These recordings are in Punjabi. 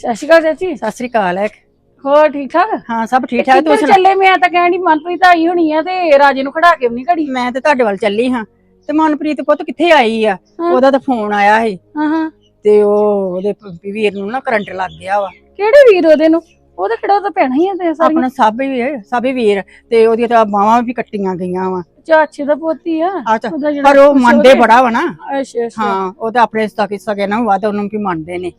ਸਤਿ ਸ਼੍ਰੀ ਅਕਾਲ ਚਾਚੀ। ਸਤਿ ਸ੍ਰੀ ਅਕਾਲ ਹੈ ਹੋਰ ਠੀਕ ਠਾਕ? ਹਾਂ ਸਭ ਠੀਕ ਠਾਕ। ਤੂੰ ਸੁਣਾ? ਚੱਲੇ? ਮੈਂ ਤਾਂ ਕਹਿਣੀ ਮਨਪ੍ਰੀਤ ਆਈ ਹੋਣੀ ਆ ਤੇ ਰਾਜੇ ਨੂੰ ਖੜਾ ਕੇ ਵੀ ਨਹੀਂ ਘੜੀ। ਮੈਂ ਤੇ ਤੁਹਾਡੇ ਵੱਲ ਚੱਲੀ ਹਾਂ। ਤੇ ਮਨਪ੍ਰੀਤ ਪੁੱਤ ਕਿੱਥੇ ਆਈ ਆ? ਹਾਂ। ਉਹਦਾ ਤਾਂ ਫੋਨ ਆਇਆ ਸੀ। ਹਾਂ ਹਾਂ। ਤੇ ਉਹ ਉਹਦੇ ਵੀਰ ਨੂੰ ਨਾ ਕਰੰਟ ਲੱਗ ਗਿਆ ਵਾ। ਕਿਹੜੇ ਵੀਰ ਉਹਦੇ ਨੂੰ? ਉਹਦਾ ਕਿਹੜਾ ਤਾਂ ਭੈਣਾਂ ਹੀ ਆ ਤੇ ਸਾਰੀਆਂ। ਆਪਣਾ ਵੀ ਹੈ, ਸਾਬੇ ਵੀਰ। ਤੇ ਉਹਦੀਆਂ ਤਾਂ ਬਾਹਾਂ ਵੀ ਕੱਟੀਆਂ ਗਈਆਂ ਵਾ। ਚਾਚੇ ਦਾ ਪੋਤੀ ਆ। ਪਰ ਉਹ ਮੰਨਦੇ ਬੜਾ ਵਾ ਨਾ। ਅੱਛਾ ਅੱਛਾ। ਹਾਂ ਉਹ ਤਾਂ ਆਪਣੇ ਸਕੇ ਸਕੇ ਨਾ ਵੱਧ ਉਹਨੂੰ ਵੀ ਮੰਨਦੇ ਨੇ।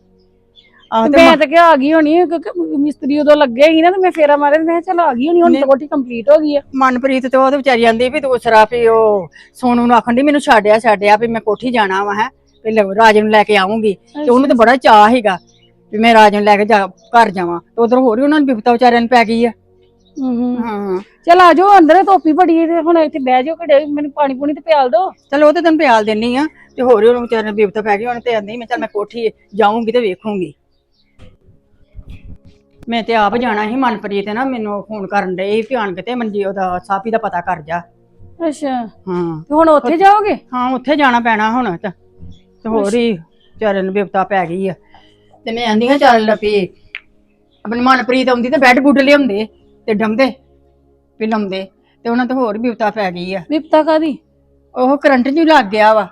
ਆਹ ਤੇ ਮੈਂ ਤਾਂ ਕਿਹਾ ਆ ਗਈ ਹੋਣੀ ਕਿਉਂਕਿ ਮਿਸਤਰੀ ਉਦੋਂ ਲੱਗੇ ਸੀ ਨਾ ਤੇ ਮੈਂ ਫੇਰਾ ਮਾਰਿਆ ਤੇ ਮੈਂ ਕਿਹਾ ਚਲ ਆ ਗਈ ਹੋਣੀ ਹੁਣ ਤਾਂ ਕੋਠੀ ਕੰਪਲੀਟ ਹੋ ਗਈ ਆ। ਮਨਪ੍ਰੀਤ ਤੇ ਉਹਦੇ ਵਿਚਾਰੀ ਜਾਂਦੀ ਵੀ ਦੂਸਰਾ ਵੀ ਉਹ ਸੋਨੂ ਨੂੰ ਆਖਣ ਦੀ ਮੈਨੂੰ ਛੱਡਿਆ ਛੱਡਿਆ ਵੀ ਮੈਂ ਕੋਠੀ ਜਾਣਾ ਵਾ ਹੈ। ਤੇ ਲੈ- ਰਾਜ ਨੂੰ ਲੈ ਕੇ ਆਉਂਗੀ ਤੇ ਉਹਨੂੰ ਤਾਂ ਬੜਾ ਚਾਹ ਹੈਗਾ ਵੀ ਮੈਂ ਰਾਜ ਨੂੰ ਲੈ ਕੇ ਜਾ ਘਰ ਜਾਵਾਂ ਤੇ ਉਧਰ ਹੋਰ ਹੀ ਉਹਨਾਂ ਨੂੰ ਬਿਪਤਾ ਵਿਚਾਰਿਆਂ ਨੂੰ ਪੈ ਗਈ ਆ। ਹੂੰ ਹੂੰ। ਹਾਂ ਚਲ ਆ ਜਾਓ ਅੰਦਰ ਧੋਪੀ ਬੜੀ ਹੈ ਤੇ ਹੁਣ ਇੱਥੇ ਬਹਿ ਜਾਓ ਘੜੇ ਮੈਨੂੰ ਪਾਣੀ ਪੂਣੀ ਤੇ ਪਿਆਲ ਦਿਓ। ਚਲ ਉਹ ਤੇ ਤੈਨੂੰ ਪਿਆਲ ਦਿੰਨੀ ਆ ਤੇ ਹੋਰ ਹੀ ਉਹਨੂੰ ਵਿਚਾਰਿਆਂ ਨੂੰ ਬਿਪਤਾ ਪੈ ਗਈ ਉਹਨੇ ਤੇ ਆਂਦੀ ਮੈਂ ਚੱਲ ਮੈਂ ਕੋਠੀ ਜਾਊਂਗੀ ਤੇ ਵੇਖੂੰਗੀ। ਮੈਂ ਤੇ ਆਪ ਜਾਣਾ ਸੀ ਮਨਪ੍ਰੀਤ ਨਾ ਮੈਨੂੰ ਫੋਨ ਕਰਨ ਡਏ ਸੀ ਵੀ ਆਣ ਕੇ ਤੇ ਮਨਜੀ ਉਹਦਾ ਸਾਪੀ ਦਾ ਪਤਾ ਕਰ ਜਾ। ਅੱਛਾ। ਹਾਂ। ਤੇ ਹੁਣ ਉੱਥੇ ਜਾਓਗੇ? ਹਾਂ ਉੱਥੇ ਜਾਣਾ ਪੈਣਾ ਹੁਣ ਤਾਂ। ਤੇ ਹੋਰ ਹੀ ਵਿਚਾਰੇ ਨੂੰ ਬਿਪਤਾ ਪੈ ਗਈ ਆ। ਤੇ ਮੈਂ ਆਂਦੀ ਹਾਂ ਚੱਲ ਲੱਪੀ ਆਪਣੀ ਮਨਪ੍ਰੀਤ ਆਉਂਦੀ ਤੇ ਬੈੱਡ ਬੁੱਡ ਲਿਆਉਂਦੇ ਤੇ ਡੰਦੇ ਵੀ ਲਾਉਂਦੇ। ਤੇ ਉਹਨਾਂ ਤੇ ਹੋਰ ਬਿਪਤਾ ਪੈ ਗਈ ਆ। ਵਿਪਤਾ ਕਾਦੀ ਉਹ ਕਰੰਟ ਜੀ ਲੱਗ ਗਿਆ ਵਾ।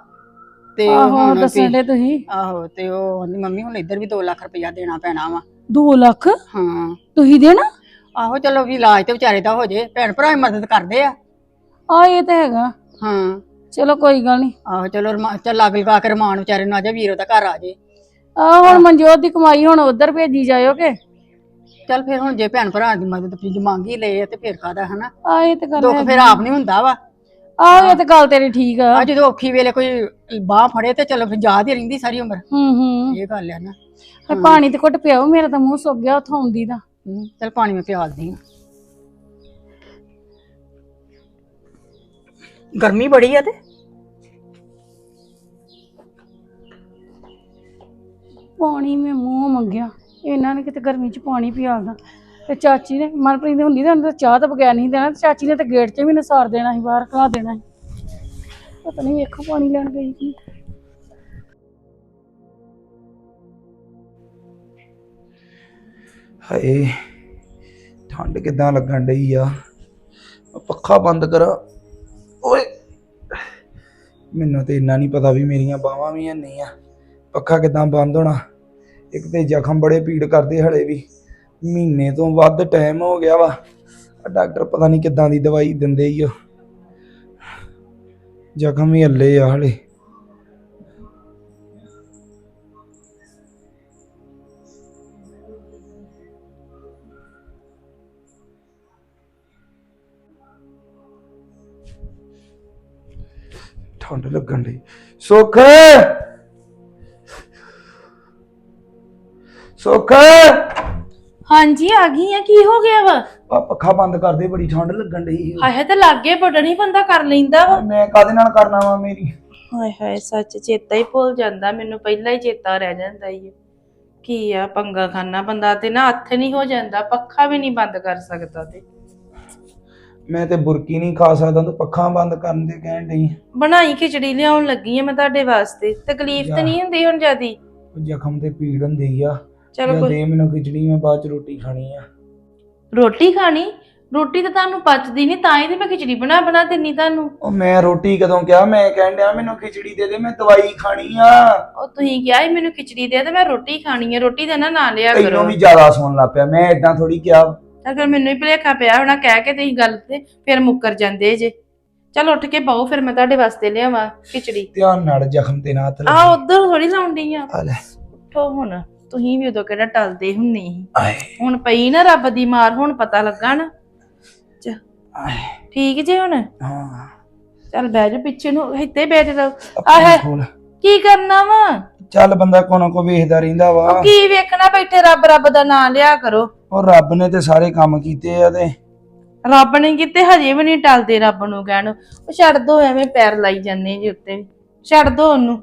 ਤੇ ਆਹੋ ਹੁਣ ਵੀ- ਦੱਸਣ ਦੇ ਤੁਸੀਂ? ਆਹੋ ਤੇ ਉਹ ਆਂਦੀ ਮੰਮੀ ਹੁਣ ਇੱਧਰ ਵੀ 2 ਲੱਖ ਰੁਪਇਆ ਦੇਣਾ ਪੈਣਾ ਵਾ। 2 ਲੱਖ? ਹਾਂ। ਤੁਸੀਂ ਦੇਣਾ? ਆਹੋ ਚਲੋ ਵੀ ਇਲਾਜ ਤੇ ਵਿਚਾਰੇ ਦਾ ਹੋ ਜੇ ਭੈਣ ਭਰਾ ਹੀ ਮਦਦ ਕਰਦੇ ਆ। ਆ ਇਹ ਤਾਂ ਹੈਗਾ। ਹਾਂ। ਚਲੋ ਕੋਈ ਗੱਲ ਨਹੀਂ ਆਹੋ ਚਲੋ ਰਮਾ- ਚੱਲ ਲੱਗ ਲਗਾ ਕੇ ਰਮਾਨ ਵਿਚਾਰੇ ਨੂੰ ਆ ਜਾ ਵੀਰ ਉਹਦਾ ਘਰ ਆ ਜੇ। ਆ ਹੁਣ ਮਨਜੋਤ ਦੀ ਕਮਾਈ ਹੁਣ ਉਧਰ ਭੇਜੀ ਜਾਇਓਗੇ ਚੱਲ ਫਿਰ ਹੁਣ ਜੇ ਭੈਣ ਭਰਾ ਦੀ ਮਦਦ ਵੀ ਮੰਗ ਹੀ ਲਏ ਆ ਤੇ ਫਿਰ ਕਾਦਾ ਹਨਾ? ਆ ਇਹ ਤਾਂ ਗੱਲ ਦੁੱਖ ਫਿਰ ਆਪ ਨਹੀਂ ਹੁੰਦਾ ਵਾ। ਆ ਇਹ ਤਾਂ ਗੱਲ ਤੇਰੀ ਠੀਕ ਆ। ਆ ਜਦੋਂ ਔਖੀ ਵੇਲੇ ਕੋਈ ਬਾਹ ਫੜੇ ਤੇ ਚਲੋ ਫਿਰ ਯਾਦ ਹੀ ਰਹਿੰਦੀ ਸਾਰੀ ਉਮਰ। ਹੂੰ ਹੂੰ। ਇਹ ਗੱਲ ਹੈ ਨਾ। ਤੇ ਪਾਣੀ ਤੇ ਘੁੱਟ ਪਿਆਓ ਮੇਰਾ ਤਾਂ ਮੂੰਹ ਸੁੱਕ ਗਿਆ ਉਥੋਂ ਆਉਂਦੀ ਦਾ। ਚੱਲ ਪਾਣੀ ਮੈਂ ਪਿਆਲਦੀ ਹਾਂ ਗਰਮੀ ਬੜੀ ਆ ਤੇ? ਪਾਣੀ ਮੈਂ ਮੂੰਹ ਮੰਗਿਆ ਇਹਨਾਂ ਨੇ ਕਿਤੇ ਗਰਮੀ 'ਚ ਪਾਣੀ ਪਿਆਲਦਾ। ਤੇ ਚਾਚੀ ਨੇ, ਮਨਪ੍ਰੀਤ ਦੀ ਹੁੰਦੀ ਤਾਂ ਉਹਨੇ ਤਾਂ ਚਾਹ ਤਾਂ ਬਗੈਰ ਨਹੀਂ ਦੇਣਾ, ਤੇ ਚਾਚੀ ਨੇ ਤਾਂ ਗੇਟ 'ਚ ਵੀ ਨਸਾਰ ਦੇਣਾ ਸੀ, ਬਾਹਰ ਖਾ ਦੇਣਾ ਸੀ। ਪਤਾ ਨਹੀਂ ਵੇਖੋ ਪਾਣੀ ਲੈਣ ਗਈ ਕੀ। ਹਾਏ, ਠੰਡ ਕਿਦਾਂ ਲੱਗਣ ਡਈ ਆ? ਮੈਂ ਪੱਖਾ ਬੰਦ ਕਰਾਂ। ਓਏ, ਮੈਨੂੰ ਤੇ ਇੰਨਾ ਨਹੀਂ ਪਤਾ ਵੀ ਮੇਰੀਆਂ ਬਾਹਾਂ ਵੀ ਨਹੀਂ ਆ। ਪੱਖਾ ਕਿਦਾਂ ਬੰਦ ਹੋਣਾ? ਇੱਕ ਤੇ ਜ਼ਖਮ ਬੜੇ ਪੀੜ ਕਰਦੇ ਹਲੇ ਵੀ। ਮਹੀਨੇ ਤੋਂ ਵੱਧ ਟਾਈਮ ਹੋ ਗਿਆ ਵਾ। ਡਾਕਟਰ ਪਤਾ ਨਹੀਂ ਕਿਦਾਂ ਦੀ ਦਵਾਈ ਦਿੰਦੇ ਈ ਓ ਜ਼ਖਮ ਹੀ ਹੱਲੇ ਆ ਹਲੇ। ਠੰਡ ਲੱਗਣ ਡਈ। ਸੁੱਖ? ਸੁੱਖ? ਹਾਂਜੀ ਆ ਗਈ ਆ ਕੀ ਹੋ ਗਿਆ ਵਾ? ਆ ਪੱਖਾ ਬੰਦ ਕਰ ਦੇ ਬੜੀ ਠੰਡ ਲੱਗਣ ਡਈ ਹਾਏ ਹਾਏ ਤੇ ਲਾਗੇ ਬਟਣੀ ਬੰਦਾ ਕਰ ਲੈਂਦਾ ਵਾ। ਮੈਂ ਕਾਦੇ ਨਾਲ ਕਰਨਾ ਵਾ ਮੇਰੀ? ਹਾਏ ਹਾਏ ਸੱਚ ਚੇਤਾ ਹੀ ਭੁੱਲ ਜਾਂਦਾ ਮੈਨੂੰ ਪਹਿਲਾਂ ਹੀ ਚੇਤਾ ਰਹਿ ਜਾਂਦਾ ਈ ਕੀ ਆ ਪੰਗਾ ਖਾਨਾ ਬੰਦਾ ਤੇ ਨਾ ਹੱਥ ਨਹੀਂ ਹੋ ਜਾਂਦਾ ਪੱਖਾ ਵੀ ਨਹੀਂ ਬੰਦ ਕਰ ਸਕਦਾ ਤੇ। ਮੈਂ ਤੇ ਬੁਰਕੀ ਨਹੀਂ ਖਾ ਸਕਦਾ ਤੂੰ ਪੱਖਾ ਬੰਦ ਕਰਨ ਦੇ ਕਹਿਣ ਡਈ ਬਣਾਈ ਖਿਚੜੀ ਲਿਆਉਣ ਲੱਗੀ ਆ ਮੈਂ ਤੁਹਾਡੇ ਵਾਸਤੇ ਤਕਲੀਫ ਤੇ ਨਹੀਂ ਹੁੰਦੀ ਹੁਣ ਜਿਆਦੀ? ਜ਼ਖਮ ਤੇ ਪੀੜ ਹੁੰਦੀ ਆ। ਚਲੋ ਜਾਂ ਕੋਈ ਦੇ ਮੈਨੂੰ ਖਿਚੜੀ ਮੈਂ ਬਾਅਦ ਚ ਰੋਟੀ ਖਾਣੀ ਆ। ਰੋਟੀ ਖਾਣੀ? ਰੋਟੀ ਤਾਂ ਤੁਹਾਨੂੰ ਪਚਦੀ ਨਹੀਂ ਤਾਂ ਹੀ ਤੇ ਮੈਂ ਖਿਚੜੀ ਬਣਾ ਬਣਾ ਦਿੰਨੀ ਤੁਹਾਨੂੰ। ਉਹ ਮੈਂ ਰੋਟੀ ਕਦੋਂ ਕਿਹਾ? ਮੈਂ ਕਹਿਣ ਡਿਆ ਮੈਨੂੰ ਖਿਚੜੀ ਦੇ ਦੇ ਮੈਂ ਦਵਾਈ ਖਾਣੀ ਆ। ਉਹ ਤੁਸੀਂ ਕਿਹਾ ਸੀ ਮੈਨੂੰ ਖਿਚੜੀ ਦੇ ਤੇ ਮੈਂ ਰੋਟੀ ਖਾਣੀ ਆ ਰੋਟੀ ਦਾ ਨਾ ਨਾਂ ਲਿਆ ਕਰੋ। ਤੈਨੂੰ ਵੀ ਜ਼ਿਆਦਾ ਸੁਣ ਲੱਗ ਪਿਆ ਮੈਂ ਇਦਾਂ ਥੋੜੀ ਕਿਹਾ। ਫਿਰ ਮੈਨੂੰ ਹੀ ਭੁਲੇਖਾ ਪਿਆ ਹੋਣਾ ਕਹਿ ਕੇ ਤੁਸੀਂ ਗੱਲ ਤੇ ਫਿਰ ਮੁੱਕਰ ਜਾਂਦੇ ਜੇ। ਚਲ ਉੱਠ ਕੇ ਪਾਓ ਫਿਰ ਮੈਂ ਤੁਹਾਡੇ ਵਾਸਤੇ ਲਿਆਵਾਂ ਖਿਚੜੀ। ਧਿਆਨ ਨਾਲ ਜ਼ਖਮ ਤੇ ਨਾ ਹੱਥ ਆ ਲੱਗੀ ਉਧਰ ਥੋੜੀ ਲਾਉਂਦੀ ਆ। ਆ ਲੈ। ਉੱਠੋ ਹੁਣ। ਤੁਸੀਂ ਵੀ ਉਦੋਂ ਕਿਹੜਾ ਟਲਦੇ ਹੁੰਨੇ ਸੀ। ਆਏ। ਹੁਣ ਪਈ ਨਾ ਰੱਬ ਦੀ ਮਾਰ ਹੁਣ ਪਤਾ ਲੱਗਾ ਨਾ। ਚ ਆਏ। ਠੀਕ ਜੇ ਹੁਣ? ਹਾਂ। ਚੱਲ ਬਹਿ ਜਾ ਪਿੱਛੇ ਨੂੰ ਇੱਥੇ ਬੈਠ ਰਹੋ ਆਪਣੀ ਆਹੇ। ਕੀ ਕਰਨਾ ਵਾ? ਚੱਲ ਬੰਦਾ ਕੋਨਾ ਕੋ ਵੇਖਦਾ ਰਹਿੰਦਾ ਵਾ। ਕੀ ਵੇਖਣਾ ਬੈਠੇ ਰੱਬ ਰੱਬ ਦਾ ਨਾਮ ਲਿਆ ਕਰੋ। ਉਹ ਰੱਬ ਨੇ ਤੇ ਸਾਰੇ ਕੰਮ ਕੀਤੇ ਆ ਤੇ। ਰੱਬ ਨੇ ਕਿਤੇ ਹਜੇ ਵੀ ਨਹੀਂ ਟਲਦੇ ਰੱਬ ਨੂੰ ਕਹਿਣ। ਉਹ ਛੱਡ ਦੋ ਐਵੇਂ ਪੈਰ ਲਾਈ ਜਾਂਦੇ ਜੀ ਉੱਤੇ। ਛੱਡ ਦੋ ਉਹਨੂੰ।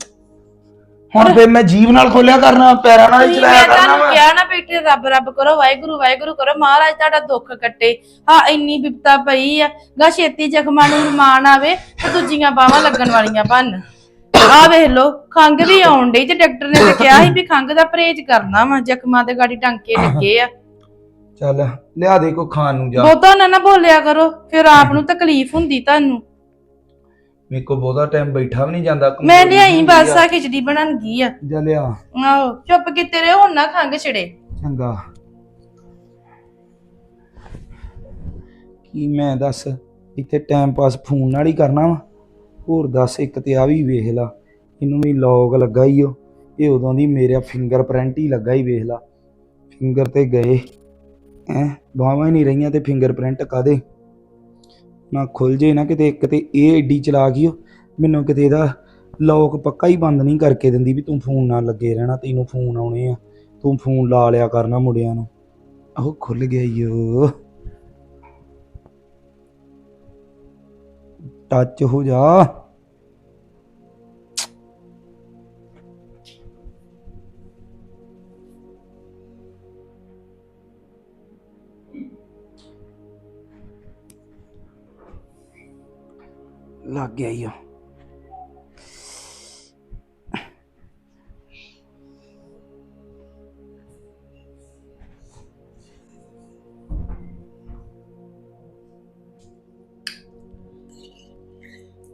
ਹੁਣ ਫੇ ਮੈਂ ਜੀਵ ਨਾਲ ਖੋਲਿਆ ਕਰਨਾ ਪੈਰਾਂ ਨਾਲ ਹੀ ਚਲਾਇਆ ਮੈਂ ਕਰਨਾ ਤੁਹਾਨੂੰ ਵਾ। ਕਿਹਾ ਨਾ ਬੇਟੇ ਰੱਬ ਰੱਬ ਕਰੋ ਵਾਹਿਗੁਰੂ ਵਾਹਿਗੁਰੂ ਕਰੋ। ਮਹਾਰਾਜ ਤੁਹਾਡਾ ਦੁੱਖ ਕੱਟੇ। ਹਾਂ ਇੰਨੀ ਬਿਪਤਾ ਪਈ ਆ। ਗਾ ਛੇਤੀ ਜ਼ਖਮਾਂ ਨੂੰ ਰਮਾਨ ਆਵੇ ਤੇ ਦੂਜੀਆਂ ਬਾਹਾਂ ਲੱਗਣ ਵਾਲੀਆਂ ਬਣ। ਆ ਵੇਖ ਲੋ ਖੰਗ ਵੀ ਆਉਣ ਡਈ ਤੇ ਡਾਕਟਰ ਨੇ ਤੇ ਕਿਹਾ ਸੀ ਵੀ ਖੰਗ ਦਾ ਪਰਹੇਜ਼ ਕਰਨਾ ਵਾ ਜ਼ਖਮਾਂ ਤੇ ਗਾੜੀ ਟਾਂਕੇ ਲੱਗੇ ਆ। ਚੱਲ ਲਿਆ ਦੇ ਕੋ ਖਾਣ ਨੂੰ ਜਾ। ਬਹੁਤਾ ਨਾ ਨਾ ਬੋਲਿਆ ਕਰੋ ਫਿਰ ਆਪ ਨੂੰ ਤਕਲੀਫ ਹੁੰਦੀ ਤੁਹਾਨੂੰ। ਮੇਰੇ ਕੋ ਬਹੁਤਾ ਟਾਈਮ ਬੈਠਾ ਵੀ ਨਹੀਂ ਜਾਂਦਾ ਮੈਂ ਕਮਜ਼ੋਰੀ ਲਿਆਈ ਹੁੰਦੀ ਬਸ ਆ। ਖਿਚੜੀ ਬਣਨ ਗਈ ਆ। ਜਾ ਲਿਆ। ਆਹੋ ਚੁੱਪ ਕੀਤੇ ਰਹੋ ਹੁਣ ਨਾ ਖੰਗ ਛਿੜੇ। ਚੰਗਾ। ਕੀ ਮੈਂ ਦੱਸ ਇੱਥੇ ਟਾਈਮ ਪਾਸ ਫੋਨ ਨਾਲ ਹੀ ਕਰਨਾ ਵਾ? ਹੋਰ ਦੱਸ ਇੱਕ ਤੇ ਆ ਵੀ ਵੇਖ ਲਾ। ਇਹਨੂੰ ਵੀ ਲੌਗ ਲੱਗਾ ਹੀ ਓ। ਇਹ ਉਦੋਂ ਦੀ ਮੇਰਾ ਫਿੰਗਰਪ੍ਰਿੰਟ ਹੀ ਲੱਗਾ ਹੀ ਵੇਖ ਲਾ। ਫਿੰਗਰ ਤੇ ਗਏ। ਐ ਬਾਹਾਂ ਹੀ ਨਹੀਂ ਰਹੀਆਂ ਤੇ ਫਿੰਗਰਪ੍ਰਿੰਟ ਕਾਦੇ ਨਾ ਖੁੱਲ ਜੇ ਨਾ ਕਿਤੇ ਇੱਕ ਤੇ ਇਹ ਏਡੀ ਚਲਾ ਗਈ ਓ ਮੈਨੂੰ ਕਿਤੇ ਇਹਦਾ ਲੌਕ ਪੱਕਾ ਹੀ ਬੰਦ ਨਹੀਂ ਕਰਕੇ ਦਿੰਦੀ ਵੀ ਤੂੰ ਫੋਨ ਨਾਲ ਲੱਗੇ ਰਹਿਣਾ, ਤੈਨੂੰ ਫੋਨ ਆਉਣੇ ਆ। ਤੂੰ ਫੋਨ ਲਾ ਲਿਆ ਕਰਨਾ ਮੁੰਡਿਆਂ ਨੂੰ। ਉਹ ਖੁੱਲ ਗਿਆ ਯੋ ਟੱਚ ਹੋ ਜਾ। ਲੱਗ ਗਿਆ ਯੋ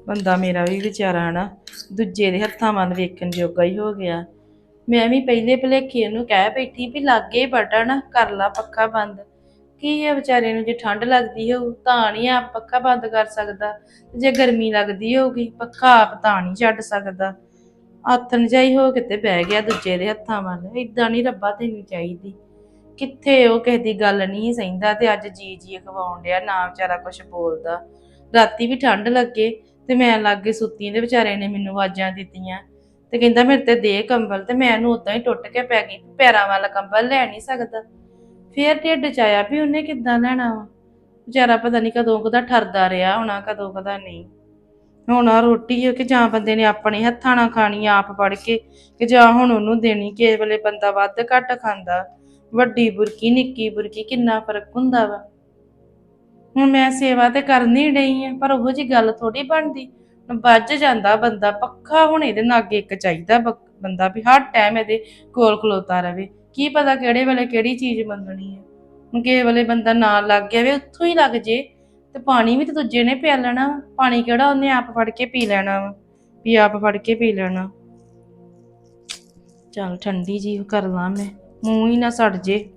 ਬੰਦਾ ਮੇਰਾ ਵੀ ਵਿਚਾਰਾ ਨਾ ਦੂਜੇ ਦੇ ਹੱਥਾਂ ਵੱਲ ਵੇਖਣ ਜੋਗਾ ਹੀ ਹੋ ਗਿਆ। ਮੈਂ ਵੀ ਪਹਿਲੇ ਭਲੇਖੇ ਨੂੰ ਕਹਿ ਬੈਠੀ ਵੀ ਲਾਗੇ ਬਟਨ ਕਰ ਲਾ ਪੱਖਾ ਬੰਦ। ਕੀ ਹੈ ਵਿਚਾਰੇ ਨੂੰ? ਜੇ ਠੰਡ ਲੱਗਦੀ ਹੋਊ, ਤਾਂ ਨਹੀਂ ਆਪ ਪੱਖਾ ਬੰਦ ਕਰ ਸਕਦਾ। ਤੇ ਜੇ ਗਰਮੀ ਲੱਗਦੀ ਹੋਊਗੀ, ਪੱਖਾ ਆਪ ਤਾਂ ਨਹੀਂ ਛੱਡ ਸਕਦਾ। ਆਥਣ ਜਾਈ ਹੋ ਕੇ ਬਹਿ ਗਿਆ ਦੂਜੇ ਦੇ ਹੱਥਾਂ ਵੱਲ। ਇਦਾਂ ਨਹੀਂ ਰੱਬਾ ਤੈਨੂੰ ਚਾਹੀਦੀ। ਕਿੱਥੇ ਉਹ ਕਿਸੇ ਦੀ ਗੱਲ ਨਹੀਂ ਸਹਿੰਦਾ ਤੇ ਅੱਜ ਜੀ ਜੀ ਖਵਾਉਣ ਡਿਆ, ਨਾ ਵਿਚਾਰਾ ਕੁਝ ਬੋਲਦਾ। ਰਾਤੀ ਵੀ ਠੰਡ ਲੱਗੇ ਤੇ ਮੈਂ ਲਾਗੇ ਸੁੱਤੀ ਦੇ ਵਿਚਾਰੇ ਨੇ ਮੈਨੂੰ ਆਵਾਜ਼ਾਂ ਦਿੱਤੀਆਂ। ਤੇ ਕਹਿੰਦਾ ਮੇਰੇ ਤੇ ਦੇ ਕੰਬਲ ਤੇ ਮੈਂ ਇਹਨੂੰ ਉਦਾਂ ਹੀ ਟੁੱਟ ਕੇ ਪੈ ਗਈ। ਪੈਰਾਂ ਵਾਲਾ ਕੰਬਲ ਲੈ ਨਹੀਂ ਸਕਦਾ। ਫੇਰ ਢਿੱਡ ਚ ਆਇਆ ਵੀ ਉਹਨੇ ਕਿੱਦਾਂ ਲੈਣਾ ਵਾ। ਵਿਚਾਰਾ ਪਤਾ ਨਹੀਂ ਕਦੋਂ ਕਦਾ ਠਰਦਾ ਰਿਹਾ, ਹੋਣਾ ਕਦੋਂ ਕਦਾ ਨਹੀਂ। ਹੁਣ ਆ ਰੋਟੀ ਕਿ ਜਾਂ ਬੰਦੇ ਨੇ ਆਪਣੇ ਹੱਥਾਂ ਨਾਲ ਖਾਣੀ, ਆਪ ਪੜ ਕੇ ਕਿ ਜਾਂ ਹੁਣ ਉਹਨੂੰ ਦੇਣੀ ਕਿਸੇ ਵੇਲੇ ਬੰਦਾ ਵੱਧ ਘੱਟ ਖਾਂਦਾ। ਵੱਡੀ ਬੁਰਕੀ, ਨਿੱਕੀ ਬੁਰਕੀ, ਕਿੰਨਾ ਫ਼ਰਕ ਹੁੰਦਾ ਵਾ। ਹੁਣ ਮੈਂ ਸੇਵਾ ਤੇ ਕਰਨੀ ਡਈ ਆ, ਪਰ ਉਹੋ ਜੀ ਗੱਲ ਥੋੜੀ ਬਣਦੀ। ਵੱਜ ਜਾਂਦਾ ਬੰਦਾ ਪੱਖਾ, ਹੁਣ ਇਹਦੇ ਨਾਲ ਅੱਗੇ ਇੱਕ ਚਾਹੀਦਾ ਬੰਦਾ ਵੀ ਹਰ ਟਾਈਮ ਇਹਦੇ ਕੋਲ ਖਲੋਤਾ ਰਵੇ। ਕੀ ਪਤਾ ਕਿਹੜੇ ਵੇਲੇ ਕਿਹੜੀ ਚੀਜ਼ ਮੰਗਣੀ ਹੈ। ਹੁਣ ਕਿਸੇ ਵੇਲੇ ਬੰਦਾ ਨਾਲ ਲੱਗ ਗਿਆ ਵੇ, ਉੱਥੋਂ ਹੀ ਲੱਗ ਜੇ। ਤੇ ਪਾਣੀ ਵੀ ਤੇ ਦੂਜੇ ਨੇ ਪਿਆ ਲੈਣਾ। ਵਾ। ਪਾਣੀ ਕਿਹੜਾ ਉਹਨੇ ਆਪ ਫੜ ਕੇ ਪੀ ਲੈਣਾ ਵਾ, ਵੀ ਆਪ ਫੜ ਕੇ ਪੀ ਲੈਣਾ। ਚੱਲ ਠੰਡੀ ਜੀ ਕਰ ਲਾਂ ਮੈਂ, ਮੂੰਹ ਹੀ ਨਾ ਸੜ ਜੇ।